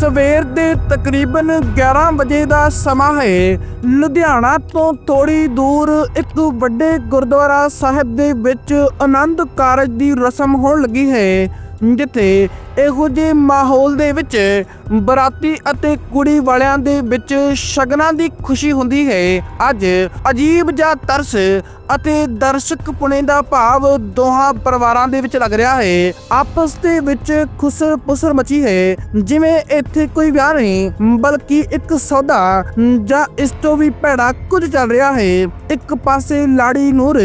ਸਵੇਰ ਦੇ ਤਕਰੀਬਨ 11 ਵਜੇ ਦਾ ਸਮਾਂ ਹੈ। ਲੁਧਿਆਣਾ ਤੋਂ ਥੋੜੀ ਦੂਰ ਇੱਕ ਵੱਡੇ ਗੁਰਦੁਆਰਾ ਸਾਹਿਬ ਦੇ ਵਿੱਚ ਆਨੰਦ ਕਾਰਜ ਦੀ ਰਸਮ ਹੋਣ ਲੱਗੀ ਹੈ, ਜਿੱਥੇ ਇਹੋ ਜਿਹੇ ਮਾਹੌਲ ਦੇ ਵਿੱਚ ਬਰਾਤੀ ਅਤੇ ਕੁੜੀ ਵਾਲਿਆਂ ਦੇ ਵਿੱਚ ਸ਼ਗਨਾਂ ਦੀ ਖੁਸ਼ੀ ਹੁੰਦੀ ਹੈ। ਅੱਜ ਅਜੀਬ ਜਿਹਾ ਤਰਸ ਅਤੇ ਦਰਸ਼ਕ ਪੁਣੇ ਦਾ ਭਾਵ ਦੋਹਾਂ ਪਰਿਵਾਰਾਂ ਦੇ ਵਿੱਚ ਲੱਗ ਰਿਹਾ ਹੈ। ਆਪਸ ਦੇ ਵਿੱਚ ਖੁਸਰ ਪੁਸਰ ਮਚੀ ਹੈ। ਜਿਵੇਂ ਇੱਥੇ ਕੋਈ ਵਿਆਹ ਨਹੀਂ, ਬਲਕਿ ਇੱਕ ਸੌਦਾ ਜਾਂ ਇਸ ਤੋਂ ਵੀ ਭੈੜਾ ਕੁਝ ਚੱਲ ਰਿਹਾ ਹੈ। ਇੱਕ ਪਾਸੇ ਲਾੜੀ ਨੂਰ,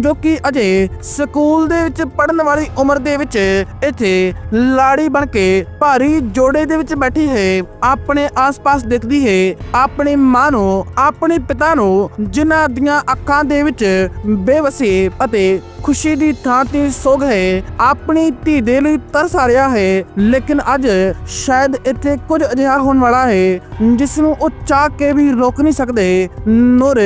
ਜੋ ਕਿ ਅਜੇ ਸਕੂਲ ਦੇ ਵਿੱਚ ਪੜਨ ਵਾਲੀ ਉਮਰ ਦੇ ਵਿੱਚ ਇੱਥੇ ਲਾੜੀ ਬਣ ਕੇ ਭਾਰੀ ਜੋੜੇ ਦੇ ਵਿੱਚ ਬੈਠੀ ਹੈ, ਆਪਣੇ ਆਸ-ਪਾਸ ਦੇਖਦੀ ਹੈ, ਆਪਣੇ ਮਾਂ ਨੂੰ, ਆਪਣੇ ਪਿਤਾ ਨੂੰ, ਜਿਨ੍ਹਾਂ ਦੀਆਂ ਅੱਖਾਂ ਦੇ ਵਿੱਚ ਬੇਵਸੀ ਅਤੇ ਖੁਸ਼ੀ ਦੀ ਥਾਂ ਤੇ ਸੋਗ ਹੈ, ਆਪਣੀ ਧੀ ਦੇ ਲਈ ਤਰਸ ਆ ਰਿਹਾ ਹੈ, ਲੇਕਿਨ ਅੱਜ ਸ਼ਾਇਦ ਇੱਥੇ ਕੁਝ ਅਜਿਹਾ ਹੋਣ ਵਾਲਾ ਹੈ, ਜਿਸ ਨੂੰ ਉਹ ਚਾਹ ਕੇ ਵੀ ਰੋਕ ਨਹੀਂ ਸਕਦੇ। ਨੂਰ,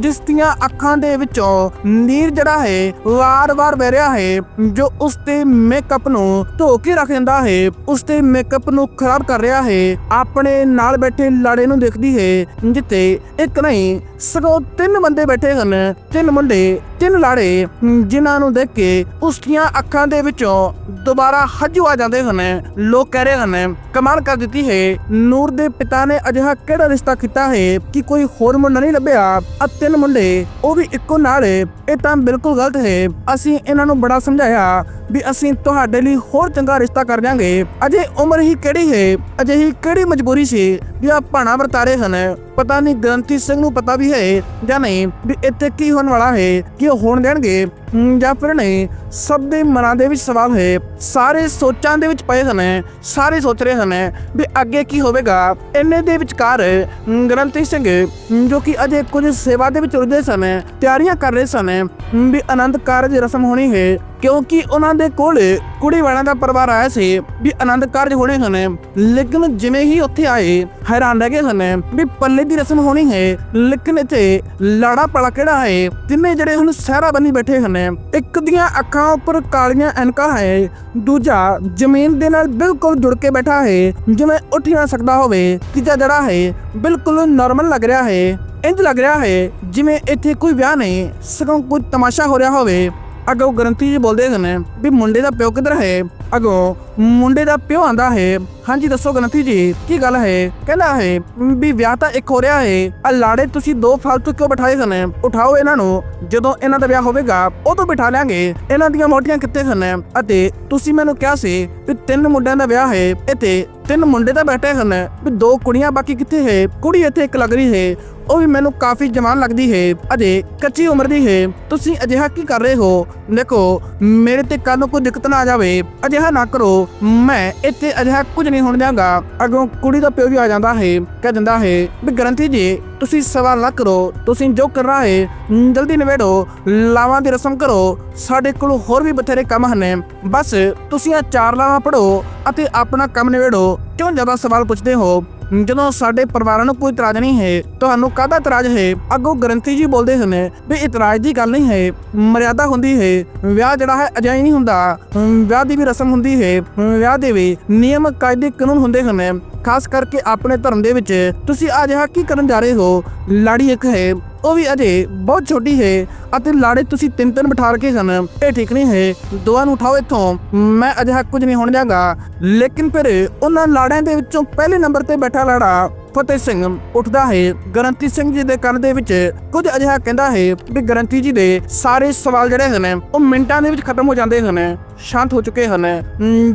ਜਿਸ ਦੀਆਂ ਅੱਖਾਂ ਦੇ ਵਿੱਚੋਂ ਨੀਰ ਜਿਹੜਾ ਹੈ, ਵਾਰ-ਵਾਰ ਵਹਿ ਰਿਹਾ ਹੈ, ਜੋ ਉਸ ਦੇ ਮੇਕਅਪ ਨੂੰ ਧੋ ਕੇ ਰੱਖ ਦਿੰਦਾ ਹੈ, ਉਸ ਦੇ ਮੇਕਅਪ ਨੂੰ ਖਰਾਬ ਕਰ ਰਿਹਾ ਹੈ, ਆਪਣੇ ਨਾਲ ਬੈਠੇ ਲਾੜੇ ਨੂੰ ਦੇਖਦੀ ਹੈ, ਜਿੱਥੇ ਇੱਕ ਨਹੀਂ, ਸਗੋਂ ਤਿੰਨ ਬੰਦੇ ਬੈਠੇ ਹਨ, ਤਿੰਨ ਮੁੰਡੇ, ਤਿੰਨ ਲਾੜੇ ਜਿਨ੍ਹਾਂ ਨੂੰ ਦੇਖ ਕੇ ਉਸ ਦੀਆਂ ਅੱਖਾਂ ਦੇ ਵਿੱਚੋਂ ਦੁਬਾਰਾ ਹੰਝੂ ਆ ਜਾਂਦੇ ਹਨ। ਲੋਕ ਕਹਿ ਰਹੇ ਹਨ, ਕਮਾਲ ਕਰ ਦਿੱਤੀ ਹੈ। ਨੂਰ ਦੇ ਪਿਤਾ ਨੇ ਅਜਿਹਾ ਕਿਹੜਾ ਰਿਸ਼ਤਾ ਕੀਤਾ ਹੈ ਕਿ ਕੋਈ ਹੋਰ ਮੁੰਡਾ ਨਹੀਂ ਲੱਭਿਆ? ਆ ਤਿੰਨ ਮੁੰਡੇ, ਉਹ ਵੀ ਇੱਕੋ ਨਾਲ ਇਹ ਤਾਂ ਬਿਲਕੁਲ ਗਲਤ ਹੈ। ਅਸੀਂ ਇਹਨਾਂ ਨੂੰ ਬੜਾ ਸਮਝਾਇਆ ਵੀ ਅਸੀਂ ਤੁਹਾਡੇ ਲਈ ਹੋਰ ਚੰਗਾ ਰਿਸ਼ਤਾ ਕਰ ਦਿਆਂਗੇ। ਅਜੇ ਉਮਰ ਹੀ ਕਿਹੜੀ ਹੈ? ਅਜਿਹੀ ਕਿਹੜੀ ਮਜਬੂਰੀ ਸੀ ਵੀ ਆ ਭਾਣਾ ਵਰਤਾਰੇ ਹਨ? ਪਤਾ ਨਹੀਂ ਗ੍ਰੰਥੀ ਸਿੰਘ ਨੂੰ ਪਤਾ ਵੀ ਹੈ ਜਾਂ ਨਹੀਂ ਵੀ ਇੱਥੇ ਕੀ ਹੋਣ ਵਾਲਾ ਹੈ, ਕਿ ਉਹ ਹੋਣ ਦੇਣਗੇ? ਜਾਂ ਫਿਰ ਨਹੀਂ, ਸਭ ਦੇ ਮਨਾਂ ਦੇ ਵਿੱਚ ਸਵਾਲ ਹੈ ਸਾਰੇ ਸੋਚਾਂ ਦੇ ਵਿੱਚ ਪਏ ਸਨ, ਸਾਰੇ ਸੋਚ ਰਹੇ ਸਨ ਵੀ ਅੱਗੇ ਕੀ ਹੋਵੇਗਾ। ਇੰਨੇ ਦੇ ਵਿਚਕਾਰ ਗ੍ਰੰਥੀ ਸਿੰਘ ਜੋ ਕਿ ਅਜੇ ਕੁਝ ਸੇਵਾ ਦੇ ਵਿੱਚ ਉਲਝੇ ਸਨ, ਤਿਆਰੀਆਂ ਕਰ ਰਹੇ ਸਨ ਵੀ ਆਨੰਦ ਕਾਰਜ ਰਸਮ ਹੋਣੀ ਹੈ। ਕਿਉਂਕਿ ਉਹਨਾਂ ਦੇ ਕੋਲ ਕੁੜੀ ਵਾਲਿਆਂ ਦਾ ਪਰਿਵਾਰ ਆਇਆ ਸੀ ਵੀ ਆਨੰਦ ਕਾਰਜ ਹੋਣੇ ਹਨ ਲੇਕਿਨ ਜਿਵੇਂ ਹੀ ਉੱਥੇ ਆਏ, ਹੈਰਾਨ ਰਹਿ ਗਏ ਹਨ ਵੀ ਪੱਲੇ ਦੀ ਰਸਮ ਹੋਣੀ ਹੈ। ਲੇਕਿਨ ਇੱਥੇ ਲਾੜਾ ਪੜਾ ਕਿਹੜਾ ਹੈ? ਤਿੰਨੇ ਜਿਹੜੇ ਹੁਣ ਸਹਿਰਾ ਬਣੀ ਬੈਠੇ ਹਨ ਇੱਕ ਦੀਆਂ ਅੱਖਾਂ ਉੱਪਰ ਕਾਲੀਆਂ ਐਨਕਾਂ ਹੈ, ਦੂਜਾ ਜ਼ਮੀਨ ਦੇ ਨਾਲ ਬਿਲਕੁਲ ਜੁੜ ਕੇ ਬੈਠਾ ਹੈ। ਜਿਵੇਂ ਉੱਠ ਨਾ ਸਕਦਾ ਹੋਵੇ, ਤੀਜਾ ਜਿਹੜਾ ਹੈ, ਬਿਲਕੁਲ ਨਾਰਮਲ ਲੱਗ ਰਿਹਾ ਹੈ। ਇੰਜ ਲੱਗ ਰਿਹਾ ਹੈ ਜਿਵੇਂ ਇੱਥੇ ਕੋਈ ਵਿਆਹ ਨਹੀਂ, ਸਗੋਂ ਕੋਈ ਤਮਾਸ਼ਾ ਹੋ ਰਿਹਾ ਹੋਵੇ। ਅਗੋ ਗਰੰਟੀ ਜੀ ਬੋਲਦੇ ਹਨ ਵੀ ਮੁੰਡੇ ਦਾ ਪਿਓ ਕਿੱਧਰ ਹੈ? ਅਗੋ ਮੁੰਡੇ ਦਾ ਪਿਓ ਆਂਦਾ ਹੈ, ਹਾਂਜੀ ਦੱਸੋ ਗਰੰਟੀ ਜੀ, ਕੀ ਗੱਲ ਹੈ? ਕਹਿੰਦਾ ਹੈ, ਵੀ ਵਿਆਹ ਤਾਂ ਇੱਕ ਹੋ ਰਿਹਾ ਹੈ ਆ ਲਾੜੇ ਤੁਸੀਂ ਦੋ ਫਾਲਤੂ ਕਿਉਂ ਬਿਠਾਏ ਸਨ? ਉਠਾਓ ਇਹਨਾਂ ਨੂੰ, ਜਦੋਂ ਇਹਨਾਂ ਦਾ ਵਿਆਹ ਹੋਵੇਗਾ ਉਦੋਂ ਬਿਠਾ ਲਾਂਗੇ ਇਹਨਾਂ ਦੀਆਂ ਮੋਟੀਆਂ ਕਿੱਥੇ ਸਨ? ਅਤੇ ਤੁਸੀਂ ਮੈਨੂੰ ਕਿਹਾ ਸੀ ਵੀ ਤਿੰਨ ਮੁੰਡਿਆਂ ਦਾ ਵਿਆਹ ਹੈ, ਇੱਥੇ ਤਿੰਨ ਮੁੰਡੇ ਤਾਂ ਬੈਠੇ ਹਨ, ਵੀ ਦੋ ਕੁੜੀਆਂ ਬਾਕੀ ਕਿੱਥੇ ਹੈ? ਕੁੜੀ ਇੱਥੇ ਇੱਕ ਲੱਗ ਰਹੀ ਹੈ, ਉਹ ਵੀ ਮੈਨੂੰ ਕਾਫੀ ਜਵਾਨ ਲੱਗਦੀ ਹੈ, ਅਜੇ ਕੱਚੀ ਉਮਰ ਦੀ ਹੈ। ਤੁਸੀਂ ਅਜਿਹਾ ਕੀ ਕਰ ਰਹੇ ਹੋ? ਦੇਖੋ, ਮੇਰੇ ਤੇ ਕੱਲ ਨੂੰ ਕੋਈ ਦਿੱਕਤ ਨਾ ਆ ਜਾਵੇ। ਅਜਿਹਾ ਨਾ ਕਰੋ, ਮੈਂ ਇੱਥੇ ਅਜਿਹਾ ਕੁਝ ਨਹੀਂ ਹੋਣ ਦਿਆਂਗਾ। ਅਗੋਂ ਕੁੜੀ ਦਾ ਪਿਓ ਵੀ ਆ ਜਾਂਦਾ ਹੈ, ਕਹਿ ਦਿੰਦਾ ਹੈ, ਵੀ ਗਰੰਟੀ ਜੀ, ਤੁਸੀਂ ਸਵਾਲ ਨਾ ਕਰੋ, ਤੁਸੀਂ ਜੋ ਕਰਨਾ ਹੈ, ਜਲਦੀ ਨਿਬੇੜੋ, ਲਾਵਾਂ ਦੀ ਰਸਮ ਕਰੋ। ਸਾਡੇ ਕੋਲ ਹੋਰ ਵੀ ਬਥੇਰੇ ਕੰਮ ਹਨ। ਬਸ, ਤੁਸੀਂ ਆ ਚਾਰ ਲਾਵਾਂ ਪੜੋ ਅਤੇ ਆਪਣਾ ਕੰਮ ਨਿਬੇੜੋ। ਕਿਉਂ ਜ਼ਿਆਦਾ ਸਵਾਲ ਪੁੱਛਦੇ ਹੋ? ਜਦੋਂ ਸਾਡੇ ਪਰਿਵਾਰਾਂ ਨੂੰ ਕੋਈ ਇਤਰਾਜ਼ ਨਹੀਂ ਹੈ, ਤੁਹਾਨੂੰ ਕਾਹਦਾ ਇਤਰਾਜ਼ ਹੈ? ਅੱਗੋਂ ਗਰੰਟੀ ਜੀ ਬੋਲਦੇ ਹਨ ਵੀ ਇਤਰਾਜ਼ ਦੀ ਗੱਲ ਨਹੀਂ ਹੈ, ਮਰਿਆਦਾ ਹੁੰਦੀ ਹੈ। ਵਿਆਹ ਜਿਹੜਾ ਹੈ ਅਜਾਈ ਨਹੀਂ ਹੁੰਦਾ। ਵਿਆਹ ਦੀ ਵੀ ਰਸਮ ਹੁੰਦੀ ਹੈ। ਵਿਆਹ ਦੇ ਵੀ ਨਿਯਮ ਕਾਇਦੇ ਕਾਨੂੰਨ ਹੁੰਦੇ ਹਨ। ਖਾਸ ਕਰਕੇ ਆਪਣੇ ਧਰਮ ਦੇ ਵਿੱਚ ਤੁਸੀਂ ਅੱਜ ਆਹ ਕੀ ਕਰਨ ਜਾ ਰਹੇ ਹੋ? ਲਾੜੀ ਇੱਕ ਹੈ। ਉਹ ਵੀ ਅਜੇ ਬਹੁਤ ਛੋਟੀ ਹੈ ਅਤੇ ਲਾੜੇ ਤੁਸੀਂ ਤਿੰਨ ਤਿੰਨ ਬਿਠਾ ਰਕੇ ਸਨ। ਇਹ ਠੀਕ ਨਹੀਂ ਹੈ। ਦੋਵਾਂ ਨੂੰ ਉਠਾਓ ਇੱਥੋਂ। ਮੈਂ ਅਜਿਹਾ ਕੁਝ ਨਹੀਂ ਹੋਣ ਦਿਆਂਗਾ। ਲੇਕਿਨ ਫਿਰ ਉਹਨਾਂ ਲਾੜਿਆਂ ਦੇ ਵਿੱਚੋਂ ਪਹਿਲੇ ਨੰਬਰ ਤੇ ਬੈਠਾ ਲਾੜਾ ਫਤਿਹ ਸਿੰਘ ਉੱਠਦਾ ਹੈ। ਗਰੰਤੀ ਸਿੰਘ ਜੀ ਦੇ ਕੰਨ ਦੇ ਵਿੱਚ ਕੁਝ ਅਜਿਹਾ ਕਹਿੰਦਾ ਹੈ ਵੀ ਗਰੰਤੀ ਜੀ ਦੇ ਸਾਰੇ ਸਵਾਲ ਜਿਹੜੇ ਹਨ, ਉਹ ਮਿੰਟਾਂ ਦੇ ਵਿੱਚ ਖਤਮ ਹੋ ਜਾਂਦੇ ਹਨ। ਸ਼ਾਂਤ ਹੋ ਚੁੱਕੇ ਹਨ।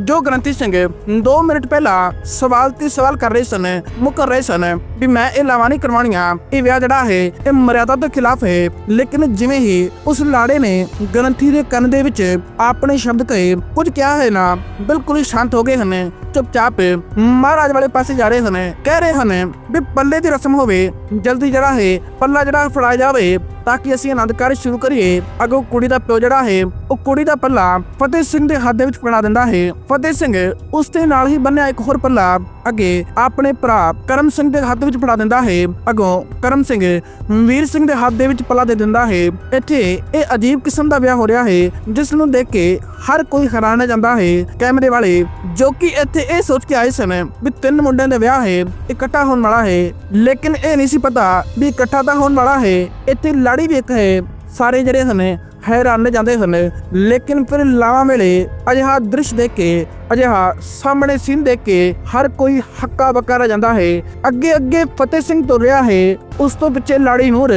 ਜੋ ਗਰੰਤੀ ਸਿੰਘ 2 ਮਿੰਟ ਪਹਿਲਾਂ ਸਵਾਲ ਤੇ ਸਵਾਲ ਕਰ ਰਹੇ ਸਨ ਮੁਕਰ ਰਹੇ ਸਨ ਵੀ ਮੈਂ ਇਹ ਲਾਵਾਂ ਨਹੀਂ ਕਰਵਾਉਣੀਆਂ। ਇਹ ਵਿਆਹ ਜਿਹੜਾ ਹੈ, ਇਹ ਮਰਿਆਦਾ ਦੇ ਖਿਲਾਫ ਹੈ। ਲੇਕਿਨ ਜਿਵੇਂ ਹੀ ਉਸ ਲਾੜੇ ਨੇ ਗਰੰਤੀ ਦੇ ਕੰਨ ਦੇ ਵਿੱਚ ਆਪਣੇ ਸ਼ਬਦ ਕਹੇ, ਕੁਝ ਕਿਹਾ ਹੈ ਨਾ, ਬਿਲਕੁਲ ਹੀ ਸ਼ਾਂਤ ਹੋ ਗਏ ਹਨ। ਚੁੱਪਚਾਪ ਮਹਾਰਾਜ ਵਾਲੇ ਪਾਸੇ ਜਾ ਰਹੇ ਹਨ। ਕਹਿ ਰਹੇ ਹਨ ਵੀ ਪੱਲੇ ਦੀ ਰਸਮ ਹੋਵੇ, ਜਲਦੀ ਜਿਹੜਾ ਹੈ, ਪੱਲਾ ਜਿਹੜਾ ਫੜਾਇਆ ਜਾਵੇ ਤਾਂ ਕਿ ਅਸੀਂ ਆਨੰਦ ਕਾਰਜ ਸ਼ੁਰੂ ਕਰੀਏ। ਅਗੋ ਕੁੜੀ ਦਾ ਪਿਓ ਜਿਹੜਾ ਹੈ, ਉਹ ਕੁੜੀ ਦਾ ਪੱਲਾ ਫਤਿਹ ਸਿੰਘ ਦੇ ਹੱਥ ਦੇ ਵਿੱਚ ਫੜਾ ਦਿੰਦਾ ਹੈ। ਫਤਿਹ ਸਿੰਘ ਉਸ ਦੇ ਨਾਲ ਹੀ ਬੰਨਿਆ ਇੱਕ ਹੋਰ ਪੱਲਾ ਅੱਗੇ ਆਪਣੇ ਭਰਾ ਕਰਮ ਸਿੰਘ ਦੇ ਹੱਥ ਵਿੱਚ ਫੜਾ ਦਿੰਦਾ ਹੈ। ਅਗੋਂ ਕਰਮ ਸਿੰਘ ਵੀਰ ਸਿੰਘ ਦੇ ਹੱਥ ਦੇ ਵਿੱਚ ਪੱਲਾ ਦੇ ਦਿੰਦਾ ਹੈ। ਇੱਥੇ ਇਹ ਅਜੀਬ ਕਿਸਮ ਦਾ ਵਿਆਹ ਹੋ ਰਿਹਾ ਹੈ, ਜਿਸ ਨੂੰ ਦੇਖ ਕੇ ਹਰ ਕੋਈ ਹੈਰਾਨ ਜਾਂਦਾ ਹੈ ਕੈਮਰੇ ਵਾਲੇ, ਜੋ ਕਿ ਇੱਥੇ ਇਹ ਸੋਚ ਕੇ ਆਏ ਸਨ ਵੀ ਤਿੰਨ ਮੁੰਡਿਆਂ ਦਾ ਵਿਆਹ ਹੈ, ਇਕੱਠਾ ਹੋਣ ਵਾਲਾ ਹੈ। ਲੇਕਿਨ ਇਹ ਨਹੀਂ ਸੀ ਪਤਾ ਵੀ ਇਕੱਠਾ ਤਾਂ ਹੋਣ ਵਾਲਾ ਹੈ, ਇੱਥੇ ਲਾੜੀ ਵੀ ਇੱਕ ਹੈ। ਸਾਰੇ ਜਿਹੜੇ ਹਨ ਹੈਰਾਨ ਜਾਂਦੇ ਹਨ। ਲੇਕਿਨ ਫਿਰ ਲਾਵਾਂ ਵੇਲੇ ਅਜਿਹਾ ਦ੍ਰਿਸ਼ ਦੇਖ ਕੇ, ਅਜਿਹਾ ਸਾਹਮਣੇ ਸੀਨ ਦੇਖ ਕੇ ਹਰ ਕੋਈ ਹੱਕਾ ਬੱਕਾ ਰਹਿ ਜਾਂਦਾ ਹੈ। ਅੱਗੇ ਅੱਗੇ ਫਤਿਹ ਸਿੰਘ ਤੁਰ ਰਿਹਾ ਹੈ। ਉਸ ਤੋਂ ਪਿੱਛੇ ਲਾੜੀ ਨੂਰ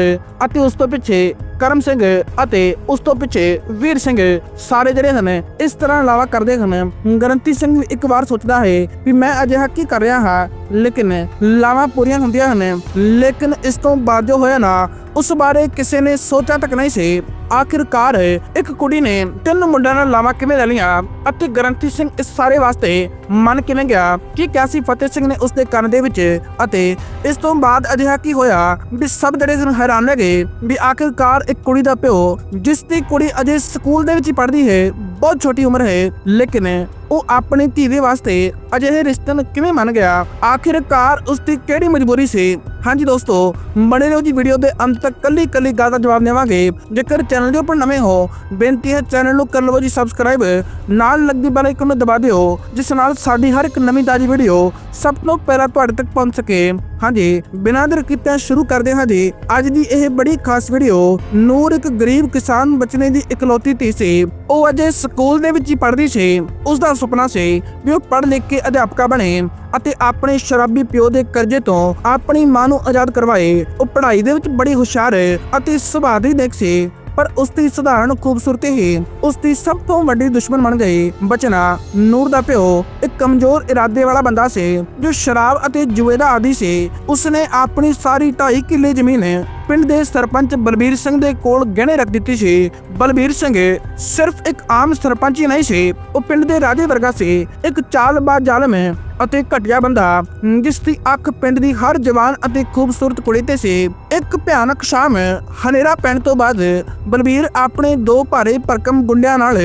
ਅਤੇ ਉਸ ਤੋਂ ਪਿੱਛੇ ਕਰਮ ਸਿੰਘ ਅਤੇ ਉਸ ਤੋਂ ਪਿੱਛੇ ਵੀਰ ਸਿੰਘ ਸਾਰੇ ਜਿਹੜੇ ਹਨ, ਇਸ ਤਰ੍ਹਾਂ ਲਾਵਾ ਕਰਦੇ ਹਨ। ਗਰੰਤੀ ਸਿੰਘ ਵੀ ਇੱਕ ਵਾਰ ਸੋਚਦਾ ਹੈ ਵੀ ਮੈਂ ਅਜਿਹਾ ਕੀ ਕਰ ਰਿਹਾ ਹਾਂ। ਲੇਕਿਨ ਲਾਵਾਂ ਪੂਰੀਆਂ ਹੁੰਦੀਆਂ ਹਨ। ਲੇਕਿਨ ਇਸ ਤੋਂ ਬਾਅਦ ਜੋ ਹੋਇਆ ਨਾ ਉਸ ਬਾਰੇ ਕਿਸੇ ਨੇ ਸੋਚਿਆ ਤੱਕ ਨਹੀਂ ਸੀ। ਆਖਿਰਕਾਰ ਇੱਕ ਕੁੜੀ ਨੇ ਤਿੰਨ ਮੁੰਡਿਆਂ ਨਾਲ ਲਾਵਾਂ ਕਿਵੇਂ ਲੈ ਲਈਆਂ ਅਤੇ ਗਰੰਤੀ ਸਿੰਘ ਇਸ ਸਾਰੇ ਵਾਸਤੇ ਮਨ ਕਿਵੇਂ ਗਿਆ? ਕੀ ਕਿਹਾ ਫਤਿਹ ਸਿੰਘ ਨੇ ਉਸ ਦੇ ਕੰਨ ਦੇ ਵਿੱਚ ਅਤੇ ਇਸ ਤੋਂ ਬਾਅਦ ਅਜਿਹਾ ਕੀ ਹੋਇਆ ਵੀ ਸਭ ਜਿਹੜੇ ਸਨ ਹੈਰਾਨ ਰਹਿ ਗਏ ਵੀ ਆਖਿਰਕਾਰ ਇੱਕ ਕੁੜੀ ਦਾ ਪਿਓ, ਜਿਸ ਦੀ ਕੁੜੀ ਅਜੇ ਸਕੂਲ ਦੇ ਵਿੱਚ ਪੜ੍ਹਦੀ ਹੈ, ਬਹੁਤ ਛੋਟੀ ਉਮਰ ਹੈ, ਲੇਕਿਨ ਉਹ ਆਪਣੀ ਧੀ ਦੇ ਵਾਸਤੇ ਅਜਿਹੇ ਰਿਸ਼ਤੇ ਨੂੰ ਕਿਵੇਂ ਮੰਨ ਗਿਆ? ਆਖਿਰਕਾਰ ਉਸ ਦੀ ਕਿਹੜੀ ਮਜਬੂਰੀ ਸੀ? ਹਾਂਜੀ ਦੋਸਤੋ, ਬਣੇ ਰਹੋ ਜੀ ਵੀਡੀਓ ਦੇ ਅੰਤ ਤੱਕ ਕੱਲੀ ਕੱਲੀ ਗੱਲ ਦਾ ਜਵਾਬ ਦੇਵਾਂਗੇ। ਜੇਕਰ ਚੈਨਲ ਦੇ ਉੱਪਰ ਨਵੇਂ ਹੋ, ਬੇਨਤੀ ਹੈ ਚੈਨਲ ਨੂੰ ਕਰ ਲਵੋ ਜੀ ਸਬਸਕ੍ਰਾਈਬ ਨਾਲ ਲੱਗਦੀ ਬੈਲ ਆਈਕਨ ਨੂੰ ਦਬਾ ਦਿਓ, ਜਿਸ ਨਾਲ ਸਾਡੀ ਹਰ ਇੱਕ ਨਵੀਂ ਤਾਜ਼ੀ ਵੀਡੀਓ ਸਭ ਤੋਂ ਪਹਿਲਾਂ ਤੁਹਾਡੇ ਤੱਕ ਪਹੁੰਚ ਸਕੇ। ਹਾਂਜੀ, ਬਿਨਾਂ ਦੇਰ ਕੀਤੇ ਸ਼ੁਰੂ ਕਰਦੇ ਹਾਂ ਜੀ। ਅੱਜ ਦੀ ਇਹ ਬੜੀ ਖਾਸ ਵੀਡੀਓ ਨੂਰ ਇੱਕ ਗਰੀਬ ਕਿਸਾਨ ਬਚਨੇ ਦੀ ਇਕਲੌਤੀ ਧੀ ਸੀ। ਉਹ ਅਜੇ ਸਕੂਲ ਦੇ ਵਿੱਚ ਹੀ ਪੜ੍ਹਦੀ ਸੀ। ਉਸ ਦਾ ਸੁਪਨਾ ਸੀ ਵੀ ਉਹ ਪੜ੍ਹ ਲਿਖ ਕੇ ਅਧਿਆਪਕਾ ਬਣੇ ਅਤੇ ਆਪਣੇ ਸ਼ਰਾਬੀ ਪਿਓ ਦੇ ਕਰਜ਼ੇ ਤੋਂ ਆਪਣੀ ਮਾਂ ਨੂੰ ਆਜ਼ਾਦ ਕਰਵਾਏ। ਉਹ ਪੜ੍ਹਾਈ ਦੇ ਵਿੱਚ ਬੜੀ ਹੁਸ਼ਿਆਰ ਅਤੇ ਸੁਭਾਅ ਦੀ ਦੇਖ ਸੀ। ਪਰ ਉਸ ਦੀ ਸਧਾਰਨ ਖੂਬਸੂਰਤੀ ਹੀ ਉਸ ਦੀ ਸਭ ਤੋਂ ਵੱਡੀ ਦੁਸ਼ਮਣ ਬਣ ਗਈ। ਬਚਨਾ ਨੂਰ ਦਾ ਪਿਓ, ਇੱਕ ਕਮਜ਼ੋਰ ਇਰਾਦੇ ਵਾਲਾ ਬੰਦਾ ਸੀ, ਜੋ ਸ਼ਰਾਬ ਅਤੇ ਜੂਏ ਦਾ ਆਦੀ ਸੀ। ਉਸਨੇ ਆਪਣੀ ਸਾਰੀ 2.5 ਕਿੱਲੇ ਜ਼ਮੀਨ ਪਿੰਡ ਦੇ ਸਰਪੰਚ ਬਲਬੀਰ ਸਿੰਘ ਦੇ ਕੋਲ ਗਹਿਣੇ ਰੱਖ ਦਿੱਤੀ ਸੀ। ਬਲਬੀਰ ਸਿੰਘ ਸਿਰਫ ਇੱਕ ਆਮ ਸਰਪੰਚ ਹੀ ਨਹੀਂ ਸੀ, ਉਹ ਪਿੰਡ ਦੇ ਰਾਜੇ ਵਰਗਾ ਸੀ। ਇੱਕ ਚਾਲਬਾਜ਼ ਜ਼ਾਲਮ ਹੈ ਅਤੇ ਘਟਿਆ ਬੰਦਾ ਜਿਸ ਦੀ ਅੱਖ ਪਿੰਡ ਦੀ ਹਰ ਜਵਾਨ ਅਤੇ ਖੂਬਸੂਰਤ ਕੁੜੀ ਤੇ ਸੀ। ਇੱਕ ਭਿਆਨਕ ਸ਼ਾਮ ਹਨੇਰਾ ਪੈਣ ਤੋਂ ਬਾਅਦ ਬਲਬੀਰ ਆਪਣੇ ਦੋ ਭਾਰੇ ਪਰਕਮ ਗੁੰਡਿਆਂ ਨਾਲ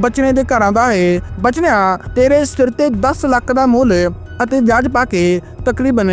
ਬਚਨੇ ਦੇ ਘਰਾਂ ਦਾ ਹੈ ਬਚਨਿਆ ਤੇਰੇ ਸਿਰ ਤੇ 10 ਲੱਖ ਦਾ ਮੁੱਲ ਅਤੇ ਵਿਆਜ ਪਾ ਕੇ ਤਕਰੀਬਨ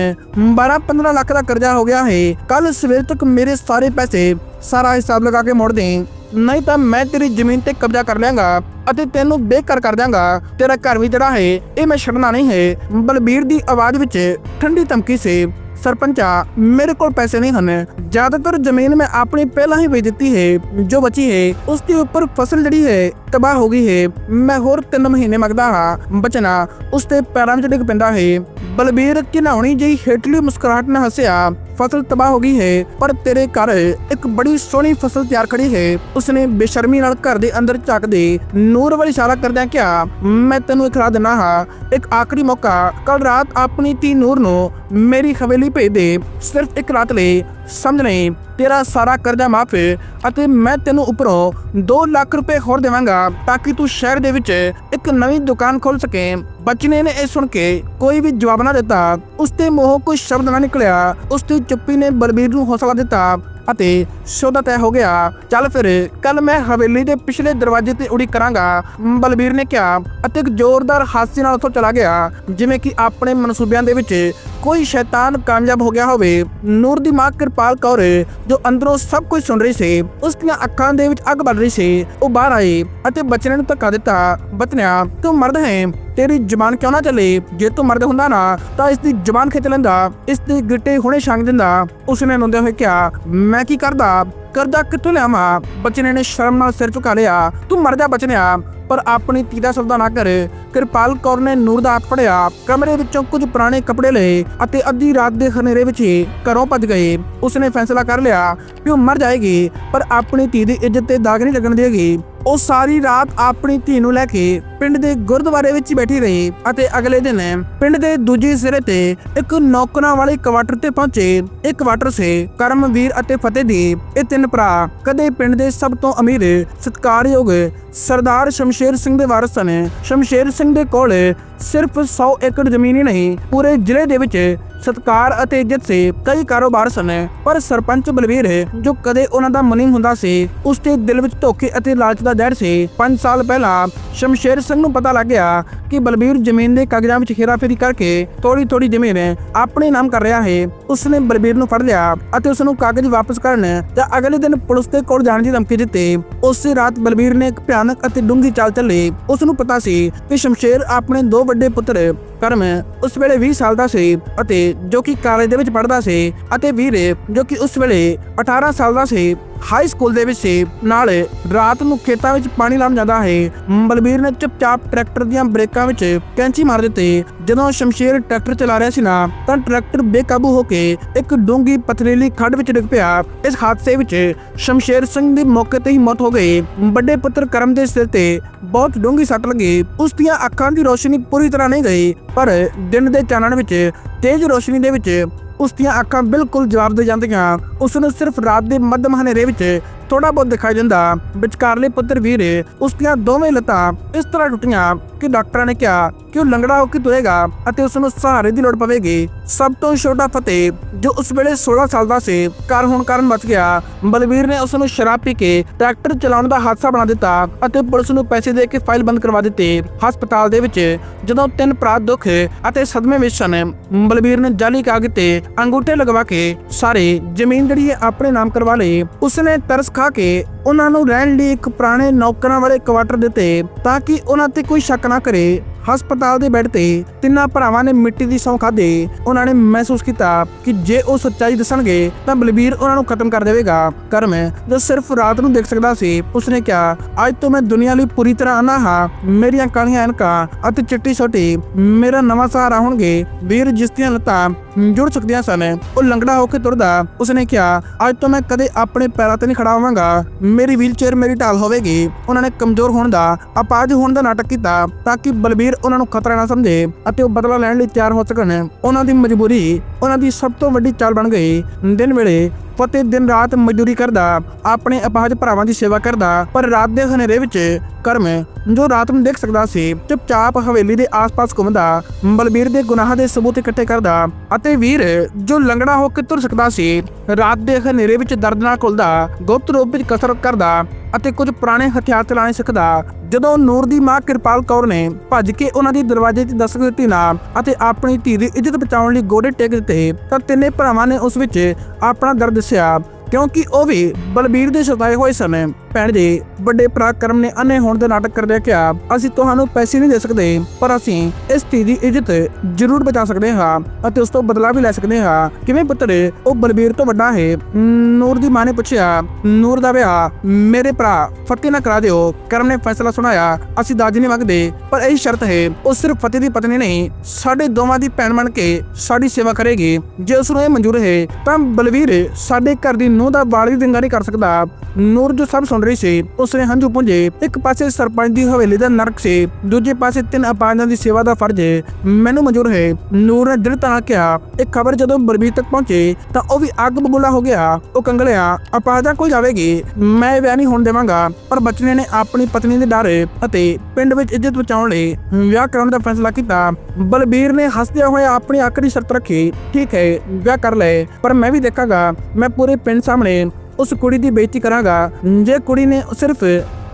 12-15 ਲੱਖ ਦਾ ਕਰਜ਼ਾ ਹੋ ਗਿਆ ਹੈ ਕੱਲ ਸਵੇਰ ਤੱਕ ਮੇਰੇ ਸਾਰੇ ਪੈਸੇ ਸਾਰਾ ਹਿਸਾਬ ਲਗਾ ਕੇ ਮੋੜ ਦੇ। ਨਹੀਂ ਤਾਂ ਮੈਂ ਤੇਰੀ ਜ਼ਮੀਨ ਤੇ ਕਬਜ਼ਾ ਕਰ ਲਿਆਂਗਾ ਅਤੇ ਤੈਨੂੰ ਬੇਘਰ ਕਰ ਦਿਆਂਗਾ। ਤੇਰਾ ਘਰ ਵੀ ਜਿਹੜਾ ਹੈ, ਇਹ ਮੈਂ ਛੱਡਣਾ ਨਹੀਂ ਹੈ। ਬਲਬੀਰ ਦੀ ਆਵਾਜ਼ ਵਿੱਚ ਠੰਡੀ ਧਮਕੀ ਸੀ। ਸਰਪੰਚਾ ਮੇਰੇ ਕੋਲ ਪੈਸੇ ਨਹੀਂ ਹਨ। ਜ਼ਿਆਦਾਤਰ ਜ਼ਮੀਨ ਮੈਂ ਆਪਣੀ ਪਹਿਲਾਂ ਹੀ ਵੇਚ ਦਿੱਤੀ ਹੈ, ਜੋ ਬਚੀ ਹੈ, ਉਸ ਦੇ ਉੱਪਰ ਫਸਲ ਜਿਹੜੀ ਹੈ, ਤਬਾਹ ਹੋ ਗਈ ਹੈ। ਮੈਂ ਹੋਰ 3 ਮਹੀਨੇ ਮੰਗਦਾ ਹਾਂ, ਬਚਨਾ ਉਸ ਦੇ ਪੈਰਾਂ ਚ ਡਿੱਗ ਪੈਂਦਾ ਹੈ। ਬਲਬੀਰ ਘਿਨਾਉਣੀ ਜਿਹੀ ਹੇਠਲੀ ਮੁਸਕਰਾਹਟ ਨਾਲ ਹੱਸਿਆ, ਫਸਲ ਤਬਾਹ ਹੋ ਗਈ ਹੈ, ਪਰ ਤੇਰੇ ਘਰ ਇੱਕ ਬੜੀ ਸੋਹਣੀ ਫਸਲ ਤਿਆਰ ਖੜੀ ਹੈ। ਉਸਨੇ ਬੇਸ਼ਰਮੀ ਨਾਲ ਘਰ ਦੇ ਅੰਦਰ ਝਾਕਦੇ ਨੂਰ ਵੱਲ ਇਸ਼ਾਰਾ ਕਰਦਿਆਂ ਕਿਹਾ, ਮੈਂ ਤੈਨੂੰ ਇਕਰਾ ਦਿੰਦਾ ਹਾਂ, ਇੱਕ ਆਖਰੀ ਮੌਕਾ ਕੱਲ ਰਾਤ ਆਪਣੀ ਧੀ ਨੂਰ ਨੂੰ ਮੇਰੀ ਹਵੇਲੀ ਭੇਜ ਦੇ ਸਿਰਫ ਇੱਕ ਰਾਤ ਲਈ ਸਮਝ ਨਹੀਂ ਤੇਰਾ ਸਾਰਾ ਕਰਜ਼ਾ ਮਾਫ ਹੈ ਅਤੇ ਮੈਂ ਤੈਨੂੰ ਉੱਪਰੋਂ 2 ਲੱਖ ਰੁਪਏ ਹੋਰ ਦੇਵਾਂਗਾ ਤਾਂ ਕਿ ਤੂੰ ਸ਼ਹਿਰ ਦੇ ਵਿੱਚ ਇੱਕ ਨਵੀਂ ਦੁਕਾਨ ਖੋਲ ਸਕੇ। ਬਚਨੇ ਨੇ ਇਹ ਸੁਣ ਕੇ ਕੋਈ ਵੀ ਜਵਾਬ ਨਾ ਦਿੱਤਾ। ਉਸ ਦੇ ਮੂੰਹੋਂ ਕੋਈ ਸ਼ਬਦ ਨਾ ਨਿਕਲਿਆ। ਉਸ ਦੀ ਚੁੱਪੀ ਨੇ ਬਲਬੀਰ ਨੂੰ ਹੌਸਲਾ ਦਿੱਤਾ ਅਤੇ ਸੌਦਾ ਤੈਅ ਹੋ ਗਿਆ। ਚੱਲ ਫਿਰ ਕੱਲ ਮੈਂ ਹਵੇਲੀ ਦੇ ਪਿਛਲੇ ਦਰਵਾਜ਼ੇ ਤੇ ਉਡੀਕ ਕਰਾਂਗਾ, ਬਲਬੀਰ ਨੇ ਕਿਹਾ ਅਤੇ ਇੱਕ ਜ਼ੋਰਦਾਰ ਹਾਸੇ ਨਾਲ ਉੱਥੋਂ ਚਲਾ ਗਿਆ, ਜਿਵੇਂ ਕਿ ਆਪਣੇ ਮਨਸੂਬਿਆਂ ਦੇ ਵਿੱਚ ਕੋਈ ਸ਼ੈਤਾਨ ਕਾਮਯਾਬ ਹੋ ਗਿਆ ਹੋਵੇ। ਨੂਰ ਦੀ ਮਾਂ ਕਿਰਪਾ ਕਿਰਪਾਲ ਕੌਰ, ਜੋ ਅੰਦਰੋਂ ਸਭ ਕੁਝ ਸੁਣ ਰਹੀ ਸੀ ਉਸ ਦੀਆਂ ਅੱਖਾਂ ਦੇ ਵਿੱਚ ਅੱਗ ਬਲ ਰਹੀ ਸੀ। ਉਹ ਬਾਹਰ ਆਈ ਅਤੇ ਬੱਚਨੇ ਨੂੰ ਧੱਕਾ ਦਿੱਤਾ। ਬਤਨਿਆ, ਤੂੰ ਮਰਦ ਹੈ? ਤੇਰੀ ਜ਼ਬਾਨ ਕਿਉਂ ਨਾ ਚੱਲੇ? ਜੇ ਤੂੰ ਮਰਦ ਹੁੰਦਾ ਨਾ, ਤਾਂ ਇਸ ਦੀ ਜ਼ਬਾਨ ਖਿੱਚ ਲੈਂਦਾ। ਇਸ ਦੇ ਗਿੱਟੇ ਹੁਣੇ ਛੰਗ ਦਿੰਦਾ। ਉਸਨੇ ਨੁੰਦੇ ਹੋਏ ਕਿਹਾ, ਮੈਂ ਕੀ ਕਰਦਾ? ਕਰਦਾ ਕਿੱਥੋਂ ਲਿਆਵਾਂ? ਬਚਨੇ ਨੇ ਸ਼ਰਮ ਨਾਲ ਸਿਰ ਝੁਕਾ ਲਿਆ। ਤੂੰ ਮਰ ਜਾ ਬਚਨਿਆ ਪਰ ਆਪਣੀ ਧੀ ਦਾ ਸੌਦਾ ਨਾ ਕਰ। ਕਿਰਪਾਲ ਕੌਰ ਨੇ ਨੂਰ ਦਾ ਹੱਥ ਫੜਿਆ। ਕਮਰੇ ਵਿੱਚੋਂ ਕੁਝ ਪੁਰਾਣੇ ਕੱਪੜੇ ਲਏ ਅਤੇ ਅੱਧੀ ਰਾਤ ਦੇ ਹਨੇਰੇ ਵਿੱਚ ਹੀ ਘਰੋਂ ਭੱਜ ਗਏ। ਉਸਨੇ ਫੈਸਲਾ ਕਰ ਲਿਆ ਕਿ ਉਹ ਮਰ ਜਾਏਗੀ, ਪਰ ਆਪਣੀ ਧੀ ਦੀ ਇੱਜ਼ਤ ਤੇ ਦਾਗ ਨਹੀਂ ਲੱਗਣ ਦੇਗੀ। ਉਹ ਸਾਰੀ ਰਾਤ ਆਪਣੀ ਧੀ ਨੂੰ ਲੈ ਕੇ ਪਿੰਡ ਦੇ ਗੁਰਦੁਆਰੇ ਵਿੱਚ ਬੈਠੀ ਰਹੀ ਅਤੇ ਅਗਲੇ ਦਿਨ ਪਿੰਡ ਦੇ ਦੂਜੇ ਸਿਰੇ ਤੇ ਇੱਕ ਨੌਕਰਾਂ ਵਾਲੇ ਕੁਆਟਰ ਤੇ ਪਹੁੰਚੇ। ਇਹ ਕੁਆਟਰ ਸੀ ਕਰਮਵੀਰ ਅਤੇ ਫਤਿਹ ਦੀ। ਇਹ ਤਿੰਨ ਭਰਾ ਕਦੇ ਪਿੰਡ ਦੇ ਸਭ ਤੋਂ ਅਮੀਰ, ਸਤਿਕਾਰਯੋਗ ਸਰਦਾਰ ਸ਼ਮਸ਼ੇਰ ਸਿੰਘ ਦੇ ਵਾਰਸ ਸਨ। ਸ਼ਮਸ਼ੇਰ ਸਿੰਘ ਦੇ ਕੋਲ ਸਿਰਫ 100 ਏਕੜ ਜ਼ਮੀਨ ਹੀ ਨਹੀਂ, ਪੂਰੇ ਜ਼ਿਲ੍ਹੇ ਦੇ ਵਿੱਚ ਸਤਕਾਰ ਅਤੇ ਇੱਜ਼ਤ ਸੇ, ਕਈ ਕਾਰੋਬਾਰ ਸਨ। ਪਰ ਸਰਪੰਚ ਬਲਵੀਰ, ਜੋ ਕਦੇ ਉਹਨਾਂ ਦਾ ਮਨੀ ਹੁੰਦਾ ਸੀ, ਉਸ ਦੇ ਦਿਲ ਵਿੱਚ ਧੋਖੇ ਅਤੇ ਲਾਲਚ ਦਾ ਜ਼ਹਿਰ ਸੀ। 5 ਸਾਲ ਪਹਿਲਾਂ ਸ਼ਮਸ਼ੇਰ ਸਿੰਘ ਨੂੰ ਪਤਾ ਲੱਗ ਗਿਆ ਕਿ ਬਲਬੀਰ ਜ਼ਮੀਨ ਦੇ ਕਾਗਜ਼ਾਂ ਵਿੱਚ ਹੇਰਾਫੇਰੀ ਕਰਕੇ ਥੋੜੀ ਥੋੜੀ ਜ਼ਮੀਨ ਆਪਣੇ ਨਾਮ ਕਰ ਰਿਹਾ ਹੈ। ਉਸਨੇ ਬਲਬੀਰ ਨੂੰ ਫੜ ਲਿਆ ਅਤੇ ਉਸ ਨੂੰ ਕਾਗਜ਼ ਵਾਪਸ ਕਰਨ ਜਾਂ ਅਗਲੇ ਦਿਨ ਪੁਲਿਸ ਦੇ ਕੋਲ ਜਾਣ ਦੀ ਧਮਕੀ ਦਿੱਤੀ। ਉਸੇ ਰਾਤ ਬਲਬੀਰ ਨੇ ਇੱਕ ਭਿਆਨਕ ਭਿਆਨਕ ਅਤੇ ਡੂੰਘੀ ਚਾਲ ਚੱਲੇ ਉਸ ਨੂੰ ਪਤਾ ਸੀ ਕਿ ਸ਼ਮਸ਼ੇਰ ਆਪਣੇ ਦੋ ਵੱਡੇ ਪੁੱਤਰ ਕਰਮ ਉਸ ਵੇਲੇ 20 ਸਾਲ ਦਾ ਸੀ ਅਤੇ ਜੋ ਕਿ ਕਾਲਜ ਦੇ ਵਿੱਚ ਪੜ੍ਹਦਾ ਸੀ ਅਤੇ ਵੀਰੇ ਜੋ ਕਿ ਉਸ ਵੇਲੇ 18 ਸਾਲ ਦਾ ਸੀ ਹਾਈ ਸਕੂਲ ਦੇ ਵਿੱਚ ਸੀ। ਨਾਲ ਰਾਤ ਨੂੰ ਖੇਤਾਂ ਵਿੱਚ ਪਾਣੀ ਲਾਉਣ ਜਾਂਦਾ ਹੈ ਬਲਬੀਰ ਨੇ ਚੁੱਪਚਾਪ ਟਰੈਕਟਰ ਦੀਆਂ ਬ੍ਰੇਕਾਂ ਵਿੱਚ ਕੈਂਚੀ ਮਾਰ ਦਿੱਤੀ। ਜਦੋਂ ਸ਼ਮਸ਼ੇਰ ਟਰੈਕਟਰ ਚਲਾ ਰਿਹਾ ਸੀ ਨਾ, ਤਾਂ ਟਰੈਕਟਰ ਬੇਕਾਬੂ ਹੋ ਕੇ ਇੱਕ ਡੂੰਗੀ ਪਥਰੀਲੀ ਖੱਡ ਵਿੱਚ ਡਿੱਗ ਪਿਆ। ਇਸ ਹਾਦਸੇ ਵਿੱਚ ਸ਼ਮਸ਼ੇਰ ਸਿੰਘ ਦੀ ਮੌਕੇ ਤੇ ਹੀ ਮੌਤ ਹੋ ਗਈ। ਵੱਡੇ ਪੁੱਤਰ ਕਰਮ ਦੇ ਸਿਰ ਤੇ ਬਹੁਤ ਡੂੰਗੀ ਸੱਟ ਲੱਗੀ। ਉਸ ਦੀਆਂ ਅੱਖਾਂ ਦੀ ਰੋਸ਼ਨੀ ਪੂਰੀ ਤਰ੍ਹਾਂ ਨਹੀਂ ਗਈ। ਪਰ ਦਿਨ ਦੇ ਚਾਨਣ ਵਿੱਚ, ਤੇਜ਼ ਰੋਸ਼ਨੀ ਦੇ ਵਿੱਚ ਉਸ ਦੀਆਂ ਅੱਖਾਂ ਬਿਲਕੁਲ ਜਵਾਬ ਦੇ ਜਾਂਦੀਆਂ। ਉਸ ਨੂੰ ਸਿਰਫ ਰਾਤ ਦੇ ਮੱਧਮ ਹਨੇਰੇ ਵਿੱਚ ਥੋੜਾ ਬਹੁਤ ਦਿਖਾਈ ਦਿੰਦਾ। ਵਿਚਕਾਰਲੇ ਪੁੱਤਰ ਵੀਰ, ਉਸ ਦੀਆਂ ਦੋਵੇਂ ਲੱਤਾਂ ਇਸ ਤਰ੍ਹਾਂ ਟੁੱਟੀਆਂ ਕਿ ਡਾਕਟਰਾਂ ਨੇ ਕਿਹਾ ਕਿ ਉਹ ਲੰਗੜਾ ਹੋ ਕੇ ਤੁਰੇਗਾ ਅਤੇ ਉਸ ਨੂੰ ਸਹਾਰੇ ਦੀ ਲੋੜ ਪਵੇਗੀ। ਸਭ ਤੋਂ ਛੋਟਾ ਫਤਿਹ, ਜੋ ਉਸ ਵੇਲੇ 16 ਸਾਲ ਦਾ ਸੀ, ਘਰ ਹੋਣ ਕਾਰਨ ਬਚ ਗਿਆ। ਬਲਵੀਰ ਨੇ ਉਸ ਨੂੰ ਸ਼ਰਾਬ ਪੀ ਕੇ ਟਰੈਕਟਰ ਚਲਾਉਣ ਦਾ ਹਾਦਸਾ ਬਣਾ ਦਿੱਤਾ ਅਤੇ ਪੁਲਿਸ ਨੂੰ ਪੈਸੇ ਦੇ ਕੇ ਫਾਈਲ ਬੰਦ ਕਰਵਾ ਦਿੱਤੀ। ਹਸਪਤਾਲ ਦੇ ਵਿੱਚ ਜਦੋਂ ਤਿੰਨ ਭਰਾ ਦੁੱਖ ਅਤੇ ਸਦਮੇ ਵਿੱਚ ਸਨ, ਬਲਵੀਰ ਨੇ ਜਾਲੀ ਕਾਗਜ਼ ਤੇ ਅੰਗੂਠੇ ਲਗਵਾ ਕੇ ਸਾਰੇ ਜ਼ਮੀਨ ਜਿਹੜੀ ਆਪਣੇ ਨਾਮ ਕਰਵਾ ਲਈ। ਉਸਨੇ ਤਰਸ ਖਾ ਕੇ ਉਹਨਾਂ ਨੂੰ ਰਹਿਣ ਲਈ ਇੱਕ ਪੁਰਾਣੇ ਨੌਕਰਾਂ ਵਾਲੇ ਕੁਆਟਰ ਦਿੱਤੇ ਤਾਂ ਕਿ ਉਹਨਾਂ ਤੇ ਕੋਈ ਸ਼ੱਕ ਨਾ ਕਰੇ। ਹਸਪਤਾਲ ਦੇ ਬੈੱਡ ਤੇ ਤਿੰਨਾਂ ਭਰਾਵਾਂ ਨੇ ਮਿੱਟੀ ਦੀ ਸੌਂ ਖਾਧੀ। ਉਹਨਾਂ ਨੇ ਮਹਿਸੂਸ ਕੀਤਾ ਕਿ ਜੇ ਉਹ ਸੱਚਾਈ ਦੱਸਣਗੇ, ਤਾਂ ਬਲਬੀਰ ਉਹਨਾਂ ਨੂੰ ਖਤਮ ਕਰ ਦੇਵੇਗਾ। ਕਰਮ ਜੋ ਸਿਰਫ ਰਾਤ ਨੂੰ ਦੇਖ ਸਕਦਾ ਸੀ, ਉਸਨੇ ਕਿਹਾ, ਅੱਜ ਤੋਂ ਮੈਂ ਦੁਨੀਆ ਲਈ ਪੂਰੀ ਤਰ੍ਹਾਂ ਅਨਾ ਹਾਂ। ਮੇਰੀਆਂ ਕਾਲੀਆਂ ਐਨਕਾਂ ਅਤੇ ਚਿੱਟੀ ਛੋਟੀ ਮੇਰਾ ਨਵਾਂ ਸਹਾਰਾ ਹੋਣਗੇ। ਵੀਰ ਜਿਸ ਦੀਆਂ ਲੱਤਾਂ ਜੁੜ ਸਕਦੀਆਂ ਸਨ, ਉਹ ਲੰਗੜਾ ਹੋ ਕੇ ਤੁਰਦਾ। ਉਸਨੇ ਕਿਹਾ, ਅੱਜ ਤੋਂ ਮੈਂ ਕਦੇ ਆਪਣੇ ਪੈਰਾਂ ਤੇ ਨਹੀਂ ਖੜਾ ਹੋਵਾਂਗਾ। ਮੇਰੀ ਵੀਲਚੇਅਰ ਮੇਰੀ ਢਾਲ ਹੋਵੇਗੀ। ਉਹਨਾਂ ਨੇ ਕਮਜ਼ੋਰ ਹੋਣ ਦਾ, ਅਪਾਜ ਹੋਣ ਦਾ ਨਾਟਕ ਕੀਤਾ, ਤਾਂ ਕਿ ਬਲਬੀਰ ਉਹਨਾਂ ਨੂੰ ਖਤਰਾ ਨਾ ਸਮਝੇ ਅਤੇ ਉਹ ਬਦਲਾ ਲੈਣ ਲਈ ਤਿਆਰ ਹੋ ਸਕਣ। ਉਹਨਾਂ ਦੀ ਮਜਬੂਰੀ, ਉਹਨਾਂ ਦੀ ਸਭ ਤੋਂ ਵੱਡੀ ਚਾਲ ਬਣ ਗਈ। ਦਿਨ ਵੇਲੇ ਫਤਿਹ ਦਿਨ ਰਾਤ ਮਜ਼ਦੂਰੀ ਕਰਦਾ, ਆਪਣੇ ਅਪਾਹਜ ਭਰਾਵਾਂ ਦੀ ਸੇਵਾ ਕਰਦਾ, ਪਰ ਰਾਤ ਦੇ ਹਨੇਰੇ ਵਿੱਚ ਕਰਮ ਜੋ ਰਾਤ ਨੂੰ ਦੇਖ ਸਕਦਾ ਸੀ, ਚੁੱਪਚਾਪ ਹਵੇਲੀ ਦੇ ਆਸ-ਪਾਸ ਘੁੰਮਦਾ, ਬਲਬੀਰ ਦੇ ਗੁਨਾਹਾਂ ਦੇ ਸਬੂਤ ਇਕੱਠੇ ਕਰਦਾ ਅਤੇ ਵੀਰ ਜੋ ਲੰਗੜਾ ਹੋ ਕੇ ਤੁਰ ਸਕਦਾ ਸੀ, ਰਾਤ ਦੇ ਹਨੇਰੇ ਵਿੱਚ ਦਰਦ ਨਾਲ ਘੁਲਦਾ, ਗੁਪਤ ਰੂਪ ਵਿੱਚ ਕਸਰਤ ਕਰਦਾ ਅਤੇ ਕੁਝ ਪੁਰਾਣੇ ਹਥਿਆਰ ਚਲਾਣੇ ਸਿੱਖਦਾ। ਜਦੋਂ ਨੂਰ ਦੀ ਮਾਂ ਕਿਰਪਾਲ ਕੌਰ ਨੇ ਭੱਜ ਕੇ ਉਹਨਾਂ ਦੀ ਦਰਵਾਜ਼ੇ 'ਤੇ ਦਸਤਕ ਦਿੱਤੀ ਨਾ ਅਤੇ ਆਪਣੀ ਧੀ ਦੀ ਇੱਜ਼ਤ ਬਚਾਉਣ ਲਈ ਗੋਡੇ ਟੇਕ ਦਿੱਤੇ, ਤਾਂ ਤਿੰਨੇ ਭਰਾਵਾਂ ਨੇ ਉਸ ਵਿੱਚ ਆਪਣਾ ਦਰਦ ਦੱਸਿਆ ਕਿਉਂਕਿ ਉਹ ਵੀ ਬਲਬੀਰ ਦੇ ਸਤਾਏ ਹੋਏ ਸਨ। ਭੈਣ ਦੇ ਵੱਡੇ ਭਰਾ ਕਰਮ ਨੇ ਅਨੇ ਹੋਣ ਦਾ ਨਾਟਕ ਕਰਦੇ ਕਿਹਾ, ਅਸੀਂ ਤੁਹਾਨੂੰ ਪੈਸੇ ਨਹੀਂ ਦੇ ਸਕਦੇ, ਪਰ ਅਸੀਂ ਇਸ ਧੀ ਦੀ ਇੱਜ਼ਤ ਜ਼ਰੂਰ ਬਚਾ ਸਕਦੇ ਹਾਂ ਅਤੇ ਉਸ ਤੋਂ ਬਦਲਾ ਵੀ ਲੈ ਸਕਦੇ ਹਾਂ। ਕਿਵੇਂ ਪੁੱਤਰ, ਉਹ ਬਲਬੀਰ ਤੋਂ ਵੱਡਾ ਹੈ। ਨੂਰ ਦੀ ਮਾਂ ਨੇ ਪੁੱਛਿਆ, ਨੂਰ ਦਾ ਵਿਆਹ ਮੇਰੇ ਭਰਾ ਫਤਿਹ ਨਾਲ ਕਰਾ ਦਿਓ। ਕਰਮ ਨੇ ਫੈਸਲਾ ਸੁਣਾਇਆ, ਅਸੀਂ ਦਾਜ ਨਹੀਂ ਮੰਗਦੇ, ਪਰ ਇਹ ਸ਼ਰਤ ਹੈ, ਉਹ ਸਿਰਫ ਫਤਿਹ ਦੀ ਪਤਨੀ ਨਹੀਂ, ਸਾਡੇ ਦੋਵਾਂ ਦੀ ਭੈਣ ਬਣ ਕੇ ਸਾਡੀ ਸੇਵਾ ਕਰੇਗੀ। ਜੇ ਉਸ ਨੂੰ ਇਹ ਮਨਜ਼ੂਰ ਹੈ, ਤਾਂ ਬਲਵੀਰ ਸਾਡੇ ਘਰ ਦੀ ਨੂੰਹ ਦਾ ਬਾਲ ਵੀ ਦਿੰਗਾ ਨਹੀਂ ਕਰ ਸਕਦਾ। ਨੂਰ ਜੋ ਸਭ ਸੁਣ ਰਹੀ ਸੀ ਉਸਨੇ ਹੰਝੂ ਪੁੰਝੇ, ਇੱਕ ਪਾਸੇ ਸਰਪੰਚ ਦੀ ਹਵੇਲੀ ਦਾ ਨਰਕ ਸੀ, ਦੂਜੇ ਪਾਸੇ ਤਿੰਨ ਅਪਾਹਜਾਂ ਦੀ ਸੇਵਾ ਦਾ ਫਰਜ਼ ਹੈ। ਮੈਨੂੰ ਮਨਜ਼ੂਰ ਹੈ, ਨੂਰ ਨੇ ਦ੍ਰਿੜਤਾ ਨਾਲ ਕਿਹਾ, ਇਹ ਖਬਰ ਜਦੋਂ ਬਲਬੀਰ ਤੱਕ ਪਹੁੰਚੇ, ਤਾਂ ਉਹ ਵੀ ਅੱਗ ਬਬੂਲਾ ਹੋ ਗਿਆ। ਉਹ ਕੰਗਲਿਆ ਅਪਾਹਜਾਂ ਕੋਈ ਜਾਵੇਗੀ? ਮੈਂ ਵਿਆਹ ਨਹੀਂ ਹੋਣ ਦੇਵਾਂਗਾ, ਪਰ ਬਚਨੇ ਨੇ ਆਪਣੀ ਪਤਨੀ ਦੇ ਡਰ ਅਤੇ ਪਿੰਡ ਵਿੱਚ ਇੱਜ਼ਤ ਬਚਾਉਣ ਲਈ ਵਿਆਹ ਕਰਾਉਣ ਦਾ ਫੈਸਲਾ ਕੀਤਾ। ਬਲਬੀਰ ਨੇ ਹੱਸਦਿਆਂ ਹੋਇਆ ਆਪਣੀ ਆਖਰੀ ਸ਼ਰਤ ਰੱਖੀ, ਠੀਕ ਹੈ, ਵਿਆਹ ਕਰ ਲੈ, ਪਰ ਮੈਂ ਵੀ ਦੇਖਾਂਗਾ। ਮੈਂ ਪੂਰੇ ਪਿੰਡ ਸਾਹਮਣੇ ਉਸ ਕੁੜੀ ਦੀ ਬੇਇੱਜ਼ਤੀ ਕਰਾਂਗਾ। ਜੇ ਕੁੜੀ ਨੇ ਸਿਰਫ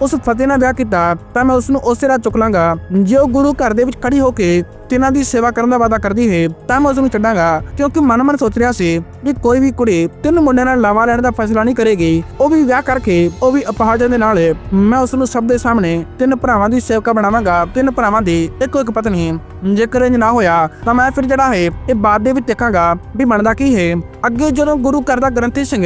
ਉਸ ਫਤਿਹ ਨਾਲ ਵਿਆਹ ਕੀਤਾ, ਤਾਂ ਮੈਂ ਉਸ ਨੂੰ ਉਸੇ ਰਾਤ ਚੁੱਕ ਲਾਂਗਾ। ਜੇ ਉਹ ਗੁਰੂ ਘਰ ਦੇ ਵਿੱਚ ਖੜੀ ਹੋ ਕੇ ਤਿੰਨਾਂ ਦੀ ਸੇਵਾ ਕਰਨ ਦਾ ਵਾਅਦਾ ਕਰਦੀ ਹੈ, ਤਾਂ ਮੈਂ ਉਸ ਨੂੰ ਛੱਡਾਂਗਾ। ਕਿਉਂਕਿ ਮਨ ਮਨ ਸੋਚ ਰਿਹਾ ਸੀ ਕਿ ਕੋਈ ਵੀ ਕੁੜੀ ਤਿੰਨ ਮੁੰਡਿਆਂ ਨਾਲ ਲਾਵਾ ਲੈਣ ਦਾ ਫੈਸਲਾ ਨਹੀਂ ਕਰੇਗੀ। ਉਹ ਵੀ ਵਿਆਹ ਕਰਕੇ, ਉਹ ਵੀ ਅਪਾਹਜਾਂ ਦੇ ਨਾਲ ਮੈਂ ਉਸ ਨੂੰ ਸਭ ਦੇ ਸਾਹਮਣੇ ਤਿੰਨ ਭਰਾਵਾਂ ਦੀ ਸੇਵਕਾ ਬਣਾਵਾਂਗਾ। ਤਿੰਨ ਭਰਾਵਾਂ ਦੀ ਇੱਕੋ ਇੱਕ ਪਤਨੀ। ਜੇਕਰ ਇੰਜ ਨਾ ਹੋਇਆ, ਤਾਂ ਮੈਂ ਫਿਰ ਜਿਹੜਾ ਹੈ, ਇਹ ਬਾਅਦ ਦੇ ਵਿੱਚ ਦੇਖਾਂਗਾ ਵੀ ਬਣਦਾ ਕੀ ਹੈ। ਅੱਗੇ ਜਦੋਂ ਗੁਰੂ ਘਰ ਦਾ ਗ੍ਰੰਥੀ ਸਿੰਘ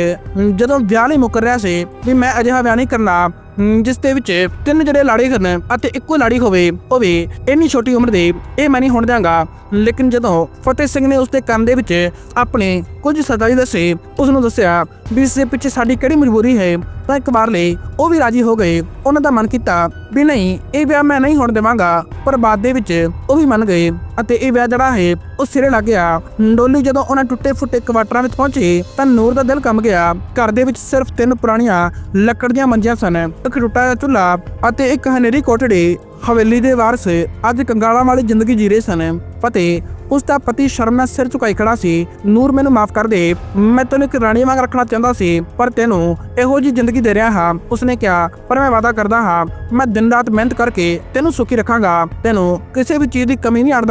ਜਦੋਂ ਵਿਆਹ ਲਈ ਮੁਕਰ ਰਿਹਾ ਸੀ ਵੀ ਮੈਂ ਅਜਿਹਾ ਵਿਆਹ ਨਹੀਂ ਕਰਨਾ ਜਿਸ ਦੇ ਵਿੱਚ ਤਿੰਨ ਜਿਹੜੇ ਲਾੜੇ ਕਰਨ ਅਤੇ ਇੱਕੋ ਲਾੜੀ ਹੋਵੇ ਹੋਵੇ ਇੰਨੀ ਛੋਟੀ ਉਮਰ ਦੇ, ਇਹ ਮੈਂ ਨਹੀਂ ਹੋਣ ਦਿਆਂਗਾ। ਲੇਕਿਨ ਜਦੋਂ ਫਤਿਹ ਸਿੰਘ ਨੇ ਉਸਦੇ ਕੰਮ ਦੇ ਵਿੱਚ ਆਪਣੇ ਕੁਝ ਸਦਾਈ ਦੱਸੇ ਉਸ ਨੂੰ ਦੱਸਿਆ, ਵੀ ਇਸ ਦੇ ਪਿੱਛੇ ਸਾਡੀ ਕਿਹੜੀ ਮਜਬੂਰੀ ਹੈ? ਤਾਂ ਇੱਕ ਵਾਰ ਲਈ ਉਹ ਵੀ ਰਾਜੀ ਹੋ ਗਏ। ਉਹਨਾਂ ਦਾ ਮਨ ਕੀਤਾ ਵੀ ਨਹੀਂ, ਇਹ ਵਿਆਹ ਮੈਂ ਨਹੀਂ ਹੋਣ ਦੇਵਾਂਗਾ, ਪਰ ਬਾਅਦ ਦੇ ਵਿੱਚ ਉਹ ਵੀ ਮੰਨ ਗਏ ਅਤੇ ਇਹ ਵਿਆਹ ਜਿਹੜਾ ਹੈ, ਉਹ ਸਿਰੇ ਲੱਗ ਗਿਆ। ਡੋਲੀ ਜਦੋਂ ਉਹਨਾਂ ਟੁੱਟੇ ਫੁੱਟੇ ਕੁਆਟਰਾਂ ਵਿੱਚ ਪਹੁੰਚੇ, ਤਾਂ ਨੂਰ ਦਾ ਦਿਲ ਕੰਬ ਗਿਆ। ਘਰ ਦੇ ਵਿੱਚ ਸਿਰਫ ਤਿੰਨ ਪੁਰਾਣੀਆਂ ਲੱਕੜ ਦੀਆਂ ਮੰਜੀਆਂ ਸਨ, ਇੱਕ ਟੁੱਟਾ ਹੋਇਆ ਚੁੱਲ੍ਹਾ ਅਤੇ ਇੱਕ ਹਨੇਰੀ ਕੋਠੜੀ ਹਵੇਲੀ ਦੇ ਵਾਰਸ ਅੱਜ ਕੰਗਾਲਾਂ ਵਾਲੀ ਜ਼ਿੰਦਗੀ ਜੀ ਰਹੇ ਸਨ। ਅਤੇ ਉਸ ਦਾ ਪਤੀ ਸ਼ਰਮ ਨਾਲ ਸਿਰ ਝੁਕਾਈ ਖੜਾ ਸੀ। ਨੂਰ ਮੈਨੂੰ ਮਾਫ ਕਰ ਦੇ, ਮੈਂ ਤੈਨੂੰ ਇੱਕ ਰਾਣੀ ਵਾਂਗ ਰੱਖਣਾ ਚਾਹੁੰਦਾ ਸੀ, ਪਰ ਤੈਨੂੰ ਇਹੋ ਜੀ ਜ਼ਿੰਦਗੀ ਦੇ ਰਿਹਾ ਹਾਂ, ਉਸਨੇ ਕਿਹਾ, ਪਰ ਮੈਂ ਵਾਅਦਾ ਕਰਦਾ ਹਾਂ, ਮੈਂ ਦਿਨ ਰਾਤ ਮਿਹਨਤ ਕਰਕੇ ਤੈਨੂੰ ਸੁਖੀ ਰੱਖਾਂਗਾ, ਤੈਨੂੰ ਕਿਸੇ ਵੀ ਚੀਜ਼ ਦੀ ਕਮੀ ਨਹੀਂ ਆਣ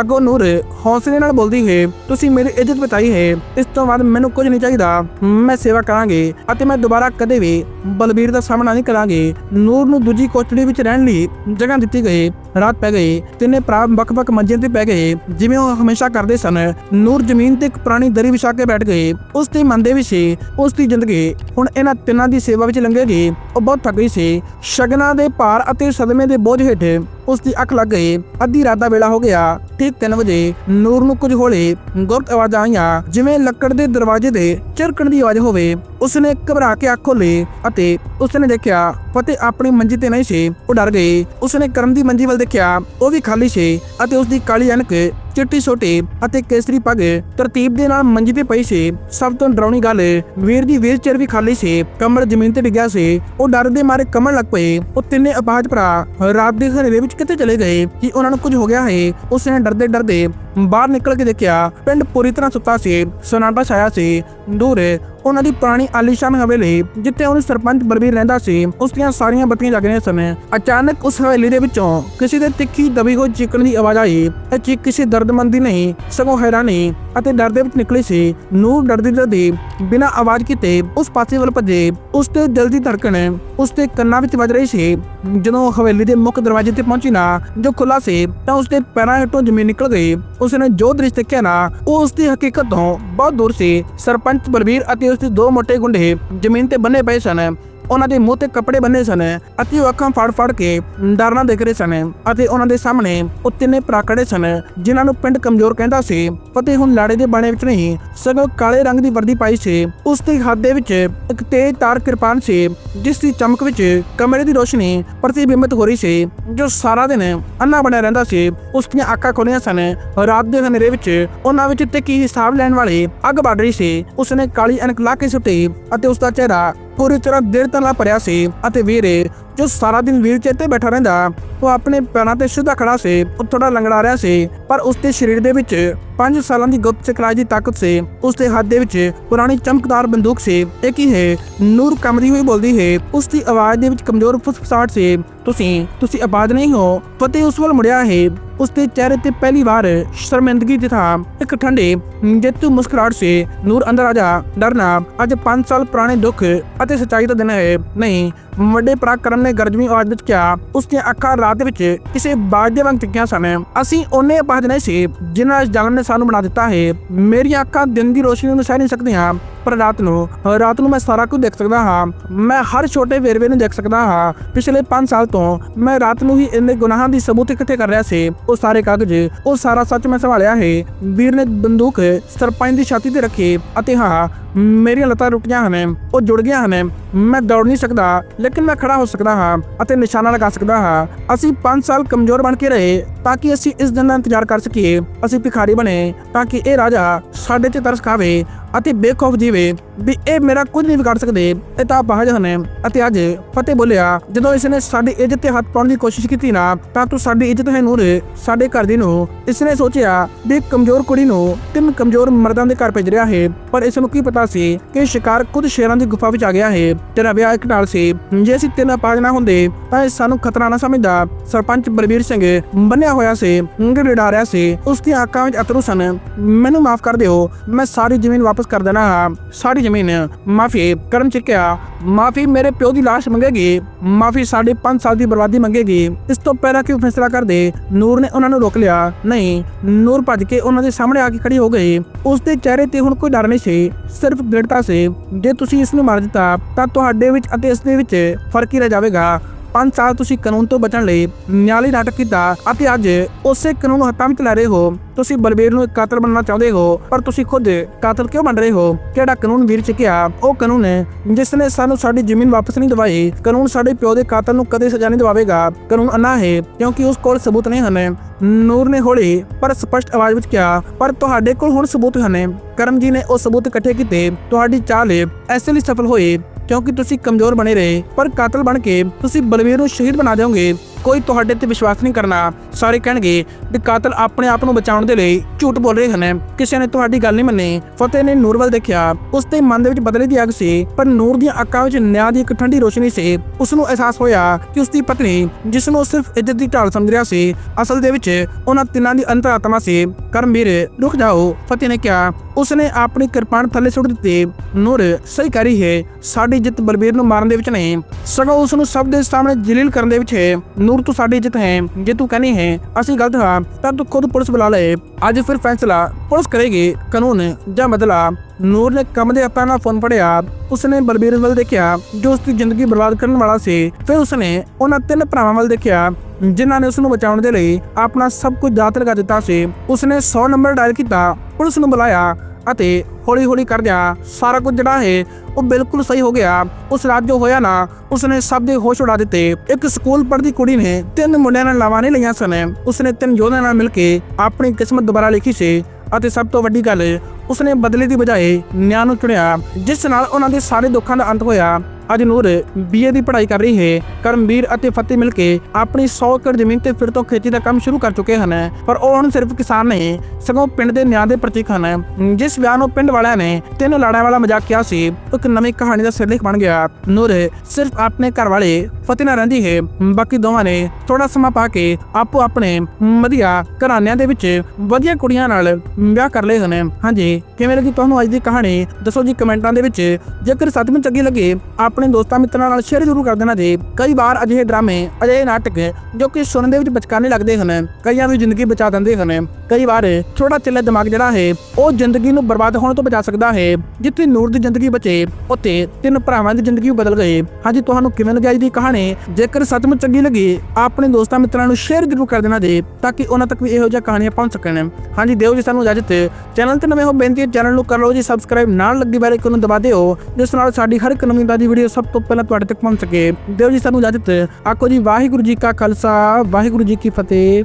ਅੱਗੋਂ ਨੂਰ ਹੌਸਲੇ ਨਾਲ ਬੋਲਦੀ ਹੈ, ਤੁਸੀਂ ਮੇਰੀ ਇੱਜ਼ਤ ਬਚਾਈ ਹੈ, ਇਸ ਤੋਂ ਬਾਅਦ ਮੈਨੂੰ ਕੁਝ ਨਹੀਂ ਚਾਹੀਦਾ, ਮੈਂ ਸੇਵਾ ਕਰਾਂਗੇ ਅਤੇ ਮੈਂ ਦੁਬਾਰਾ ਕਦੇ ਵੀ ਬਲਬੀਰ ਦਾ ਸਾਹਮਣਾ ਨਹੀਂ ਕਰਾਂਗੇ। ਨੂਰ ਨੂੰ ਦੂਜੀ ਕੋਠੜੀ ਵਿੱਚ ਰਹਿਣ ਲਈ ਜਗ੍ਹਾ ਦਿੱਤੀ ਗਈ। ਰਾਤ ਪੈ ਗਈ, ਤਿੰਨੇ ਭਰਾ ਵੱਖ-ਵੱਖ ਮੰਜਿਆਂ ਤੇ ਪੈ ਗਏ, ਜਿਵੇਂ ਉਹ ਹਮੇਸ਼ਾ ਕਰਦੇ ਸਨ? ਨੂਰ ਜ਼ਮੀਨ ਤੇ ਇੱਕ ਪੁਰਾਣੀ ਦਰੀ ਵਿਛਾ ਕੇ ਬੈਠ ਗਏ। ਉਸ ਦੇ ਮਨ ਦੇ ਵਿੱਚ ਸੀ ਉਸ ਦੀ ਜ਼ਿੰਦਗੀ, ਹੁਣ ਇਹਨਾਂ ਤਿੰਨਾਂ ਦੀ ਸੇਵਾ ਵਿੱਚ ਲੰਘੇਗੀ। ਉਹ ਬਹੁਤ ਥੱਕ ਗਈ ਸੀ। ਸ਼ਗਨਾਂ ਦੇ ਭਾਰ ਅਤੇ ਸਦਮੇ ਦੇ ਬੋਝ ਹੇਠ ਉਸ ਦੀ ਅੱਖ ਲੱਗ ਗਈ, ਅੱਧੀ ਰਾਤ ਦਾ ਵੇਲਾ ਹੋ ਗਿਆ, ਠੀਕ 3 ਵਜੇ ਨੂਰ ਨੂੰ ਕੁਝ ਹੌਲੀ ਗੁਪਤ ਆਵਾਜ਼ਾਂ ਆਈਆਂ, ਜਿਵੇਂ ਲੱਕੜ ਦੇ ਦਰਵਾਜ਼ੇ ਦੇ ਚਿਰਕਣ ਦੀ ਆਵਾਜ਼ ਹੋਵੇ। ਉਸਨੇ ਘਬਰਾ ਕੇ ਅੱਖ ਖੋਲੀ ਅਤੇ ਉਸਨੇ ਦੇਖਿਆ, ਫਤਿਹ ਆਪਣੀ ਮੰਜੀ ਤੇ ਨਹੀਂ ਸੀ, ਉਹ ਡਰ ਗਈ। ਉਸਨੇ ਕਰਮ ਦੀ ਮੰਜੀ ਵੱਲ ਦੇਖਿਆ, ਉਹ ਵੀ ਖਾਲੀ ਸੀ ਅਤੇ ਉਸ ਦੀ ਕਾਲੀ ਐਨਕ, ਚਿੱਟੀ ਛੋਟੀ ਅਤੇ ਕੇਸਰੀ ਪੱਗ ਤਰਤੀਬ ਦੇ ਨਾਲ ਮੰਜੀ ਤੇ ਪਈ ਸੀ। ਸਭ ਤੋਂ ਡਰਾਉਣੀ ਗੱਲ, ਵੀਰ ਦੀ ਵੀਲਚੇਅਰ ਵੀ ਖਾਲੀ ਸੀ, ਕਮਰ ਜ਼ਮੀਨ ਤੇ ਡਿੱਗਿਆ ਸੀ, ਉਹ ਡਰ ਦੇ ਮਾਰੇ ਕਮਰ ਲੱਗ ਪਏ। ਉਹ ਤਿੰਨੇ ਅਪਾਹਜ ਭਰਾ ਰਾਤ ਦੇ ਹਨੇਰੇ ਵਿੱਚ ਕਿਤੇ ਚਲੇ ਗਏ ਕਿ ਉਹਨਾਂ ਨੂੰ ਕੁਝ ਹੋ ਗਿਆ ਹੈ, ਉਸਨੇ ਡਰਦੇ ਡਰਦੇ ਬਾਹਰ ਨਿਕਲ ਕੇ ਦੇਖਿਆ, ਪਿੰਡ ਪੂਰੀ ਤਰ੍ਹਾਂ ਸੁੱਤਾ ਸੀ ਸਨਾਟਾ ਛਾਇਆ ਸੀ ਦੂਰ ਉਹਨਾਂ ਦੀ ਪੁਰਾਣੀ ਆਲੀਸ਼ਾਨ ਹਵੇਲੀ ਜਿੱਥੇ ਉਹਨੂੰ ਸਰਪੰਚ ਬਰਬੀਰ ਰਹਿੰਦਾ ਸੀ, ਉਸ ਦੀਆਂ ਸਾਰੀਆਂ ਬੱਤੀਆਂ ਜਗ ਰਹੀਆਂ ਸਨ। ਅਚਾਨਕ ਉਸ ਹਵੇਲੀ ਦੇ ਵਿੱਚੋਂ ਕਿਸੇ ਦੇ ਤਿੱਖੀ ਦਬੀ ਹੋਈ ਚੀਕਣ ਦੀ ਆਵਾਜ਼ ਆਈ। ਇਹ ਚੀਕ ਕਿਸੇ ਦਰਦਮੰਦ ਨਹੀਂ, ਸਗੋਂ ਹੈਰਾਨੀ ਅਤੇ ਡਰ ਦੇ ਵਿੱਚ ਨਿਕਲੀ ਸੀ। ਨੂਰ ਡਰਦੀ ਡਰਦੀ ਬਿਨਾਂ ਆਵਾਜ਼ ਕੀਤੇ ਉਸ ਪਾਸੇ ਵੱਲ ਭੱਜੇ। ਉਸ ਤੇ ਦਿਲ ਦੀ ਧੜਕਣ, ਉਸ ਦੇ ਕੰਨਾਂ ਵਿੱਚ ਵੱਜ ਰਹੀ ਸੀ। ਜਦੋਂ ਹਵੇਲੀ ਦੇ ਮੁੱਖ ਦਰਵਾਜ਼ੇ ਤੇ ਪਹੁੰਚੀ ਨਾ, ਜੋ ਖੁੱਲਾ ਸੀ, ਤਾਂ ਉਸ ਦੇ ਪੈਰਾਂ ਹੇਠੋਂ ਜ਼ਮੀਨ ਨਿਕਲ ਗਈ। ਉਸ ਨੇ ਜੋ ਦ੍ਰਿਸ਼ ਦੇਖਿਆ ਨਾ, ਉਹ ਉਸ ਦੀ ਹਕੀਕਤ ਤੋਂ ਬਹੁਤ ਦੂਰ ਸੀ। ਸਰਪੰਚ ਬਲਬੀਰ ਅਤੇ ਉਸ ਦੇ ਦੋ ਮੋਟੇ ਗੁੰਡੇ ਜ਼ਮੀਨ ਤੇ ਬੰਨੇ ਪਏ ਸਨ। ਉਹਨਾਂ ਦੇ ਮੂੰਹ ਤੇ ਕੱਪੜੇ ਬੰਨੇ ਸਨ ਅਤੇ ਉਹ ਅੱਖਾਂ ਫੜ ਫੜ ਕੇ ਡਰ ਦੇਖ ਰਹੇ ਸਨ ਅਤੇ ਉਹਨਾਂ ਦੇ ਸਾਹਮਣੇ ਉਹ ਤਿੰਨੇ ਭਰਾ ਸਨ, ਜਿਨ੍ਹਾਂ ਨੂੰ ਪਿੰਡ ਕਮਜ਼ੋਰ ਕਹਿੰਦਾ ਸੀ ਫਤਿਹ ਹੁਣ ਲਾੜੇ ਦੇ ਬਾਣੇ ਵਿੱਚ ਨਹੀਂ, ਸਗੋਂ ਕਾਲੇ ਰੰਗ ਦੀ ਵਰਦੀ ਪਾਈ ਸੀ। ਉਸ ਦੇ ਹੱਥ ਦੇ ਵਿੱਚ ਇੱਕ ਤੇਜ਼ ਤਾਰ ਕਿਰਪਾਨ ਸੀ, ਜਿਸ ਦੀ ਚਮਕ ਵਿੱਚ ਕਮਰੇ ਦੀ ਰੋਸ਼ਨੀ ਪ੍ਰਤੀਬਿੰਬਿਤ ਹੋ ਰਹੀ ਸੀ। ਜੋ ਸਾਰਾ ਦਿਨ ਅੰਨਾ ਬਣਿਆ ਰਹਿੰਦਾ ਸੀ, ਉਸ ਦੀਆਂ ਅੱਖਾਂ ਖੋਲੀਆਂ ਸਨ। ਰਾਤ ਦੇ ਹਨੇਰੇ ਵਿੱਚ ਉਹਨਾਂ ਵਿੱਚ ਤੇ ਕੀ ਹਿਸਾਬ ਲੈਣ ਵਾਲੇ ਅੱਗ ਵੱਢ ਰਹੀ ਸੀ। ਉਸਨੇ ਕਾਲੀ ਅਨਕ ਲਾ ਕੇ ਸੁੱਟੀ ਅਤੇ ਉਸ ਦਾ ਚਿਹਰਾ ਪੂਰੀ ਤਰ੍ਹਾਂ ਦਿਲ ਨਾਲ ਭਰਿਆ ਸੀ ਅਤੇ ਵੀਰੇ ਜੋ ਸਾਰਾ ਦਿਨ ਵੀਲਚੇਅਰ ਤੇ ਬੈਠਾ ਰਹਿੰਦਾ, ਉਹ ਆਪਣੇ ਪੈਰਾਂ ਤੇ ਸਿੱਧਾ ਖੜਾ ਸੀ, ਉਹ ਥੋੜਾ ਲੰਗੜਾ ਰਿਹਾ ਸੀ, ਪਰ ਉਸ ਦੇ ਸਰੀਰ ਦੇ ਵਿੱਚ 5 ਸਾਲਾਂ ਦੀ ਗੁਪਤ ਸਿਖਲਾਈ ਦੀ ਤਾਕਤ ਸੀ। ਉਸ ਦੇ ਹੱਥ ਦੇ ਵਿੱਚ ਪੁਰਾਣੀ ਚਮਕਦਾਰ ਬੰਦੂਕ ਸੀ। ਇਹ ਕੀ ਹੈ? ਨੂਰ ਕਮਰੀ ਹੋਈ ਬੋਲਦੀ ਹੈ ਉਸ ਦੀ ਆਵਾਜ਼ ਦੇ ਵਿੱਚ ਕਮਜ਼ੋਰ ਫੁਸਫਸਾਹਟ ਸੀ। ਤੁਸੀਂ ਤੁਸੀਂ ਆਬਾਦ ਨਹੀਂ ਹੋ? ਫਤਿਹ ਉਸ ਵੱਲ ਮੁੜਿਆ ਹੈ। ਉਸ ਦੇ ਚਿਹਰੇ ਤੇ ਪਹਿਲੀ ਵਾਰ ਸ਼ਰਮਿੰਦਗੀ ਦੀ ਥਾਂ, ਇੱਕ ਠੰਡੇ, ਜੇਤੂ ਮੁਸਕਰਾਹਟ ਸੀ। ਨੂਰ ਅੰਦਰ ਆ ਜਾ, ਡਰਨਾ, ਅੱਜ 5 ਸਾਲ ਪੁਰਾਣੇ ਦੁੱਖ ਅਤੇ ਸੱਚਾਈ ਦਾ ਦਿਨ ਹੈ। ਨਹੀਂ, ਵੱਡੇ ਪਰਾਕਰਮ ਨੇ ਗਰਜਵੀਂ ਆਵਾਜ਼ ਵਿੱਚ ਕਿਹਾ ਉਸ ਦੀਆਂ ਅੱਖਾਂ ਰਾਤ ਵਿੱਚ ਕਿਸੇ ਬਾਜ ਦੇ ਵਾਂਗ ਟਿਕੀਆਂ ਸਨ। ਅਸੀਂ ਉਹਨੇ ਬਾਜ਼ ਨਹੀਂ ਸੀ, ਜਿਨ੍ਹਾਂ ਇਸ ਜਾਲਮ ਨੇ ਸਾਨੂੰ ਬਣਾ ਦਿੱਤਾ ਹੈ। ਮੇਰੀਆਂ ਅੱਖਾਂ ਦਿਨ ਦੀ ਰੋਸ਼ਨੀ ਨੂੰ ਸਹਿ ਨਹੀਂ ਸਕਦੀਆਂ। ਪਰ ਰਾਤ ਨੂੰ ਰਾਤ ਨੂੰ ਮੈਂ ਸਾਰਾ ਕੁਝ ਦੇਖ ਸਕਦਾ ਹਾਂ। ਮੈਂ ਹਰ ਛੋਟੇ ਵੇਰਵੇ ਨੂੰ ਦੇਖ ਸਕਦਾ ਹਾਂ। ਪਿਛਲੇ 5 ਸਾਲ ਤੋਂ ਮੈਂ ਰਾਤ ਨੂੰ ਹੀ ਇੰਨੇ ਗੁਨਾਹਾਂ ਦੀ ਸਬੂਤ ਇਕੱਠੇ ਕਰ ਰਿਹਾ ਸੀ। ਉਹ ਸਾਰੇ ਕਾਗਜ਼, ਉਹ ਸਾਰਾ ਸੱਚ ਮੈਂ ਸੰਭਾਲਿਆ ਹੈ ਵੀਰ ਨੇ ਬੰਦੂਕ ਸਰਪੰਚ ਦੀ ਛਾਤੀ ਤੇ ਰੱਖੀ ਅਤੇ ਹਾਂ, ਮੇਰੀਆਂ ਲੱਤਾਂ ਰੁਕੀਆਂ ਹਨ, ਉਹ ਜੁੜ ਗਈਆਂ ਹਨ। ਮੈਂ ਦੌੜ ਨਹੀਂ ਸਕਦਾ, ਲੇਕਿਨ ਮੈਂ ਖੜਾ ਹੋ ਸਕਦਾ ਹਾਂ ਅਤੇ ਨਿਸ਼ਾਨਾ ਲਗਾ ਸਕਦਾ ਹਾਂ। ਅਸੀਂ 5 ਸਾਲ ਕਮਜ਼ੋਰ ਬਣ ਕੇ ਰਹੇ ਤਾਂ ਕਿ ਅਸੀਂ ਇਸ ਦਿਨ ਦਾ ਇੰਤਜ਼ਾਰ ਕਰ ਸਕੀਏ। ਅਸੀਂ ਭਿਖਾਰੀ ਬਣੇ ਤਾਂ ਕਿ ਇਹ ਰਾਜਾ ਸਾਡੇ ਤੇ ਤਰਸ ਖਾਵੇ। ਅਤੇ ਬੇਖੌਫ ਜੀਵੇ ਵੀ ਇਹ ਮੇਰਾ ਕੁਝ ਨਹੀਂ ਵਿਗਾੜ ਸਕਦੇ ਇਹ ਤਾਂ ਬਾਹਜ ਹਨ ਅਤੇ ਅੱਜ ਫਤਿਹ ਬੋਲਿਆ ਜਦੋਂ ਇਸ ਨੇ ਸਾਡੀ ਇੱਜ਼ਤ ਤੇ ਹੱਥ ਪਾਉਣ ਦੀ ਕੋਸ਼ਿਸ਼ ਕੀਤੀ ਨਾ ਤਾਂ ਤੂੰ ਸਾਡੀ ਇੱਜ਼ਤ ਹੈ ਨੂਰ ਸਾਡੇ ਘਰ ਦੀ ਨੂੰ ਇਸ ਨੇ ਸੋਚਿਆ ਵੀ ਕਮਜ਼ੋਰ ਕੁੜੀ ਨੂੰ ਤਿੰਨ ਕਮਜ਼ੋਰ ਮਰਦਾਂ ਦੇ ਘਰ ਭੇਜ ਰਿਹਾ ਹੈ ਪਰ ਇਸ ਨੂੰ ਕੀ ਪਤਾ ਸੀ ਕਿ ਸ਼ਿਕਾਰ ਖੁਦ ਸ਼ੇਰਾਂ ਦੀ ਗੁਫਾ ਵਿੱਚ ਆ ਗਿਆ ਹੈ ਤੇਰਾ ਵਿਆਹ ਇੱਕ ਨਾਲ ਸੀ ਜੇ ਅਸੀਂ ਤਿੰਨ ਅਪਾਜ ਨਾ ਹੁੰਦੇ ਤਾਂ ਇਹ ਸਾਨੂੰ ਖਤਰਾ ਨਾ ਸਮਝਦਾ ਸਰਪੰਚ ਬਲਬੀਰ ਸਿੰਘ ਬੰਨਿਆ ਹੋਇਆ ਸੀ ਉਂਗਲ ਰਿੜਾ ਰਿਹਾ ਸੀ ਉਸ ਦੀਆਂ ਅੱਖਾਂ ਵਿੱਚ ਅਥਰੂ ਸਨ ਮੈਨੂੰ ਮਾਫ ਕਰ ਦਿਓ ਮੈਂ ਸਾਰੀ ਜ਼ਮੀਨ ਵਾਪਸ ਕਰ ਦੇਣਾ ਹਾਂ ਸਾਰੀ ਜ਼ਮੀਨ ਮਾਫੀ ਕਰਮ ਚਿਕਿਆ ਮਾਫੀ ਮੇਰੇ ਪਿਓ ਦੀ ਲਾਸ਼ ਮੰਗੇਗੀ। ਮਾਫੀ ਸਾਡੇ 5 ਸਾਲ ਦੀ ਬਰਬਾਦੀ ਮੰਗੇਗੀ। ਇਸ ਤੋਂ ਪਹਿਲਾਂ ਕਿ ਉਹ ਫੈਸਲਾ ਕਰ ਦੇ ਨੂਰ ਨੇ ਉਹਨਾਂ ਨੂੰ ਰੋਕ ਲਿਆ। ਨਹੀਂ, ਨੂਰ ਭੱਜ ਕੇ ਉਹਨਾਂ ਦੇ ਸਾਹਮਣੇ ਆ ਕੇ ਖੜੀ ਹੋ ਗਈ। ਉਸ ਦੇ ਚਿਹਰੇ ਤੇ ਹੁਣ ਕੋਈ ਡਰ ਨਹੀਂ ਸੀ, ਸਿਰਫ ਦ੍ਰਿੜਤਾ ਸੀ। ਜੇ ਤੁਸੀਂ ਇਸ ਨੂੰ ਮਾਰ ਦਿੱਤਾ, ਤਾਂ ਤੁਹਾਡੇ ਵਿੱਚ ਅਤੇ ਇਸ ਦੇ ਵਿੱਚ ਫ਼ਰਕ ਹੀ ਰਹਿ ਜਾਵੇਗਾ। 5 ਸਾਲ ਤੁਸੀਂ ਕਾਨੂੰਨ ਤੋਂ ਬਚਣ ਲਈ ਨਿਆਲੀ ਨਾਟਕ ਕੀਤਾ ਅਤੇ ਅੱਜ ਉਸੇ ਕਾਨੂੰਨ ਨੂੰ ਹੱਥਾਂ ਵਿੱਚ ਲੈ ਰਹੇ ਹੋ। ਤੁਸੀਂ ਬਲਬੀਰ ਨੂੰ ਕਾਤਲ ਬਣਨਾ ਚਾਹੁੰਦੇ ਹੋ, ਪਰ ਤੁਸੀਂ ਖੁਦ ਕਾਤਲ ਕਿਉਂ ਬਣ ਰਹੇ ਹੋ? ਕਿਹੜਾ ਕਾਨੂੰਨ ਵੀਰ ਚੁੱਕਿਆ? ਉਹ ਕਾਨੂੰਨ ਹੈ ਜਿਸ ਨੇ ਸਾਨੂੰ ਸਾਡੀ ਜ਼ਮੀਨ ਵਾਪਸ ਨਹੀਂ ਦਿਵਾਈ, ਕਾਨੂੰਨ ਸਾਡੇ ਪਿਓ ਦੇ ਕਾਤਲ ਨੂੰ ਕਦੇ ਸਜ਼ਾ ਨਹੀਂ ਦਿਵਾਵੇਗਾ। ਕਾਨੂੰਨ ਅਨਾ ਹੈ, ਕਿਉਂਕਿ ਉਸ ਕੋਲ ਸਬੂਤ ਨਹੀਂ ਹਨ। ਨੂਰ ਨੇ ਹੌਲੀ ਪਰ ਸਪਸ਼ਟ ਆਵਾਜ਼ ਵਿੱਚ ਕਿਹਾ, ਪਰ ਤੁਹਾਡੇ ਕੋਲ ਹੁਣ ਸਬੂਤ ਹਨ। ਕਰਮ ਜੀ ਨੇ ਉਹ ਸਬੂਤ ਇਕੱਠੇ ਕੀਤੇ। ਤੁਹਾਡੀ ਚਾਲ ਐਸੇ ਲਈ ਸਫਲ ਹੋਈ ਕਿਉਂਕਿ ਤੁਸੀਂ ਕਮਜ਼ੋਰ ਬਣੇ ਰਹੇ, ਪਰ ਕਾਤਲ ਬਣ ਕੇ ਤੁਸੀਂ ਬਲਵੀਰ ਨੂੰ ਸ਼ਹੀਦ ਬਣਾ ਦਿਓਗੇ। ਕੋਈ ਤੁਹਾਡੇ ਤੇ ਵਿਸ਼ਵਾਸ ਨਹੀਂ ਕਰਨਾ। ਸਾਰੇ ਕਹਿਣਗੇ ਕਿ ਕਾਤਲ ਆਪਣੇ ਆਪ ਨੂੰ ਬਚਾਉਣ ਦੇ ਲਈ ਝੂਠ ਬੋਲ ਰਹੇ ਹਨ। ਕਿਸੇ ਨੇ ਤੁਹਾਡੀ ਗੱਲ ਨਹੀਂ ਮੰਨੀ। ਫਤਿਹ ਨੇ ਨੂਰ ਵੱਲ ਦੇਖਿਆ। ਉਸ ਦੇ ਮਨ ਦੇ ਵਿੱਚ ਬਦਲੇ ਦੀ ਅੱਗ ਸੀ, ਪਰ ਨੂਰ ਦੀਆਂ ਅੱਖਾਂ ਵਿੱਚ ਨਿਆਂ ਦੀ ਇੱਕ ਠੰਡੀ ਰੋਸ਼ਨੀ ਸੀ। ਉਸ ਨੂੰ ਅਹਿਸਾਸ ਹੋਇਆ ਕਿ ਉਸ ਦੀ ਪਤਨੀ, ਜਿਸ ਨੂੰ ਸਿਰਫ ਇੱਜ਼ਤ ਦੀ ਢਾਲ ਸਮਝ ਰਿਹਾ ਸੀ, ਅਸਲ ਦੇ ਵਿੱਚ ਉਹਨਾਂ ਤਿੰਨਾਂ ਦੀ ਅੰਤਰਾਤਮਾ ਸੀ। ਕਰਮਵੀਰ ਰੁਕ ਜਾਓ, ਫਤਿਹ ਨੇ ਕਿਹਾ। ਉਸਨੇ ਆਪਣੀ ਕਿਰਪਾਨ ਥੱਲੇ ਸੁੱਟ ਦਿੱਤੀ। ਨੂਰ, ਸਹੀ ਕਹਿ ਰਹੀ ਹੈ, ਸਾਡੀ ਇੱਜ਼ਤ ਬਲਬੀਰ ਨੂੰ ਮਾਰਨ ਦੇ ਵਿੱਚ ਨਹੀਂ। ਸਗੋਂ ਉਸ ਨੂੰ ਸਭ ਦੇ ਸਾਹਮਣੇ ਜਲੀਲ ਕਰਨ ਦੇ ਵਿੱਚ ਹੈ। ਨੂਰ, ਤੂੰ ਸਾਡੀ ਇੱਜ਼ਤ ਹੈ। ਜੇ ਤੂੰ ਕਹਿੰਦੀ ਹੈ, ਅਸੀਂ ਗਲਤ ਹਾਂ, ਤਾਂ ਤੂੰ ਖੁਦ ਪੁਲਿਸ ਬੁਲਾ ਲੈ। ਅੱਜ ਫਿਰ ਫੈਸਲਾ ਪੁਲਿਸ ਕਰੇਗੀ, ਕਾਨੂੰਨ ਜਾਂ ਬਦਲਾ। ਨੂਰ ਨੇ ਕੰਮ ਦੇ ਹੱਥਾਂ ਨਾਲ ਫੋਨ ਫੜਿਆ। ਉਸਨੇ ਬਲਬੀਰ ਵੱਲ ਦੇਖਿਆ, ਜੋ ਉਸਦੀ ਜ਼ਿੰਦਗੀ ਬਰਬਾਦ ਕਰਨ ਵਾਲਾ ਸੀ। ਫਿਰ ਉਸਨੇ ਉਹਨਾਂ ਤਿੰਨ ਭਰਾਵਾਂ ਵੱਲ ਦੇਖਿਆ, ਜਿਨ੍ਹਾਂ ਨੇ ਉਸ ਨੂੰ ਬਚਾਉਣ ਦੇ ਲਈ ਆਪਣਾ ਸਭ ਕੁਝ ਦਾਤ ਲਗਾ ਦਿੱਤਾ ਸੀ। ਉਸਨੇ 100 ਨੰਬਰ ਡਾਇਲ ਕੀਤਾ, ਪੁਲਿਸ ਨੂੰ ਬੁਲਾਇਆ। ਅਤੇ ਹੌਲੀ-ਹੌਲੀ ਕਰਦਿਆਂ ਸਾਰਾ ਕੁਝ ਜਿਹੜਾ ਹੈ ਉਹ ਬਿਲਕੁਲ ਸਹੀ ਹੋ ਗਿਆ। ਉਸ ਰਾਤ ਜੋ ਹੋਇਆ ਨਾ, ਉਸਨੇ ਸਭ ਦੇ ਹੋਸ਼ ਉਡਾ ਦਿੱਤੇ। ਇੱਕ ਸਕੂਲ ਪੜ੍ਹਦੀ ਕੁੜੀ ਨੇ ਤਿੰਨ ਮੁੰਡਿਆਂ ਨਾਲ ਲਾਵਾਂ ਨਹੀਂ ਲਈਆਂ ਸਨ। ਉਸਨੇ ਤਿੰਨ ਯੋਧਿਆਂ ਨਾਲ ਮਿਲ ਕੇ ਆਪਣੀ ਕਿਸਮਤ ਦੁਬਾਰਾ ਲਿਖੀ ਸੀ ਅਤੇ ਸਭ ਤੋਂ ਵੱਡੀ ਗੱਲ, ਉਸਨੇ ਬਦਲੇ ਦੀ ਬਜਾਏ ਨਿਆਂ ਨੂੰ ਚੁਣਿਆ, ਜਿਸ ਨਾਲ ਉਹਨਾਂ ਦੇ ਸਾਰੇ ਦੁੱਖਾਂ ਦਾ ਅੰਤ ਹੋਇਆ। ਅੱਜ ਨੂਰ ਬੀਏ ਦੀ ਪੜ੍ਹਾਈ ਕਰ ਰਹੀ ਹੈ। ਕਰਮਵੀਰ ਅਤੇ ਫਤਿਹ ਮਿਲ ਕੇ ਆਪਣੀ 100 ਏਕੜ ਜ਼ਮੀਨ ਤੇ ਫਿਰ ਤੋਂ ਖੇਤੀ ਦਾ ਕੰਮ ਸ਼ੁਰੂ ਕਰ ਚੁੱਕੇ ਹਨ। ਪਰ ਉਹ ਹੁਣ ਸਿਰਫ ਕਿਸਾਨ ਨਹੀਂ ਸਗੋਂ ਪਿੰਡ ਦੇ ਨਿਆਂ ਦੇ ਪ੍ਰਤੀਕ ਹਨ। ਜਿਸ ਵਿਆਹ ਨੂੰ ਪਿੰਡ ਵਾਲਿਆਂ ਨੇ ਤਿੰਨ ਲਾੜਾਂ ਵਾਲਾ ਮਜ਼ਾਕ ਕਿਹਾ ਸੀ, ਇੱਕ ਨਵੀਂ ਕਹਾਣੀ ਦਾ ਸਿਰਲੇਖ ਬਣ ਗਿਆ। ਨੂਰ ਸਿਰਫ ਆਪਣੇ ਘਰ ਵਾਲੇ ਫਤਿਹ ਨਾਲ ਰਹਿੰਦੀ ਹੈ, ਬਾਕੀ ਦੋਵਾਂ ਨੇ ਥੋੜਾ ਸਮਾਂ ਪਾ ਕੇ ਆਪੋ ਆਪਣੇ ਵਧੀਆ ਘਰਾਣਿਆਂ ਦੇ ਵਿੱਚ ਵਧੀਆ ਕੁੜੀਆਂ ਨਾਲ ਵਿਆਹ ਕਰ ਲਏ ਹਨ। ਹਾਂਜੀ, ਕਿਵੇਂ ਲੱਗੀ ਤੁਹਾਨੂੰ ਅੱਜ ਦੀ ਕਹਾਣੀ? ਦੱਸੋ ਜੀ ਕਮੈਂਟਾਂ ਦੇ ਵਿੱਚ। ਜੇਕਰ ਸੱਚਮੁੱਚ ਚੰਗੀ ਲੱਗੇ ਆਪਣੇ ਦੋਸਤਾਂ ਮਿੱਤਰਾਂ ਨਾਲ ਸ਼ੇਅਰ ਜ਼ਰੂਰ ਕਰ ਦੇਣਾ ਜੀ। ਕਈ ਵਾਰ ਅਜਿਹੇ ਡਰਾਮੇ ਅਜਿਹੇ ਨਾਟਕ ਜੋ ਕਿ ਸੁਣਨ ਦੇ ਵਿੱਚ ਬਚਕਾਨੇ ਲੱਗਦੇ ਹਨ, ਕਈਆਂ ਦੀ ਜ਼ਿੰਦਗੀ ਬਚਾ ਦਿੰਦੇ ਹਨ। ਕਈ ਵਾਰ ਥੋੜਾ ਚੱਲੇ ਦਿਮਾਗ ਜਿਹੜਾ ਹੈ, ਉਹ ਜ਼ਿੰਦਗੀ ਨੂੰ ਬਰਬਾਦ ਹੋਣ ਤੋਂ ਬਚਾ ਸਕਦਾ ਹੈ। ਜਿੱਥੇ ਨੂਰ ਦੀ ਜ਼ਿੰਦਗੀ ਬਚੇ, ਉੱਥੇ ਤਿੰਨ ਭਰਾਵਾਂ ਦੀ ਜ਼ਿੰਦਗੀ ਬਦਲ ਗਈ ਹਾਂਜੀ, ਤੁਹਾਨੂੰ ਕਿਵੇਂ ਲੱਗੀ ਅੱਜ ਦੀ ਕਹਾਣੀ? ਜੇਕਰ ਸੱਚਮੁੱਚ ਚੰਗੀ ਲੱਗੀ, ਆਪਣੇ ਦੋਸਤਾਂ ਮਿੱਤਰਾਂ ਨੂੰ ਸ਼ੇਅਰ ਜ਼ਰੂਰ ਕਰ ਦੇਣਾ ਜੀ, ਤਾਂ ਕਿ ਉਹਨਾਂ ਤੱਕ ਵੀ ਇਹੋ ਜਿਹੀਆਂ ਕਹਾਣੀਆਂ ਪਹੁੰਚ ਸਕਣ। ਹਾਂਜੀ, ਦਿਓ ਜੀ ਸਾਨੂੰ ਇਜਾਜ਼ਤ। ਚੈਨਲ ਤੇ ਨਵੇਂ ਹੋ, ਬੇਨਤੀ ਹੈ, ਚੈਨਲ ਨੂੰ ਕਰ ਲਓ ਜੀ ਸਬਸਕ੍ਰਾਈਬ ਨਾਲ ਲੱਗੀ ਬੈਲ ਆਈਕਨ ਨੂੰ ਦਬਾ ਦਿਓ, ਜਿਸ ਨਾਲ ਸਾਡੀ ਹਰ ਇੱਕ ਨਵੀਂ ਤਾਜ਼ੀ ਵੀਡੀਓ ਸਭ ਤੋਂ ਪਹਿਲਾਂ ਤੁਹਾਡੇ ਤੱਕ ਪਹੁੰਚ ਸਕੇ। ਦਿਓ ਜੀ, ਸਾਨੂੰ ਇਜਾਜ਼ਤ। ਆਖੋ ਜੀ, ਵਾਹਿਗੁਰੂ ਜੀ ਕਾ ਖਾਲਸਾ, ਵਾਹਿਗੁਰੂ ਜੀ ਕੀ ਫਤਿਹ।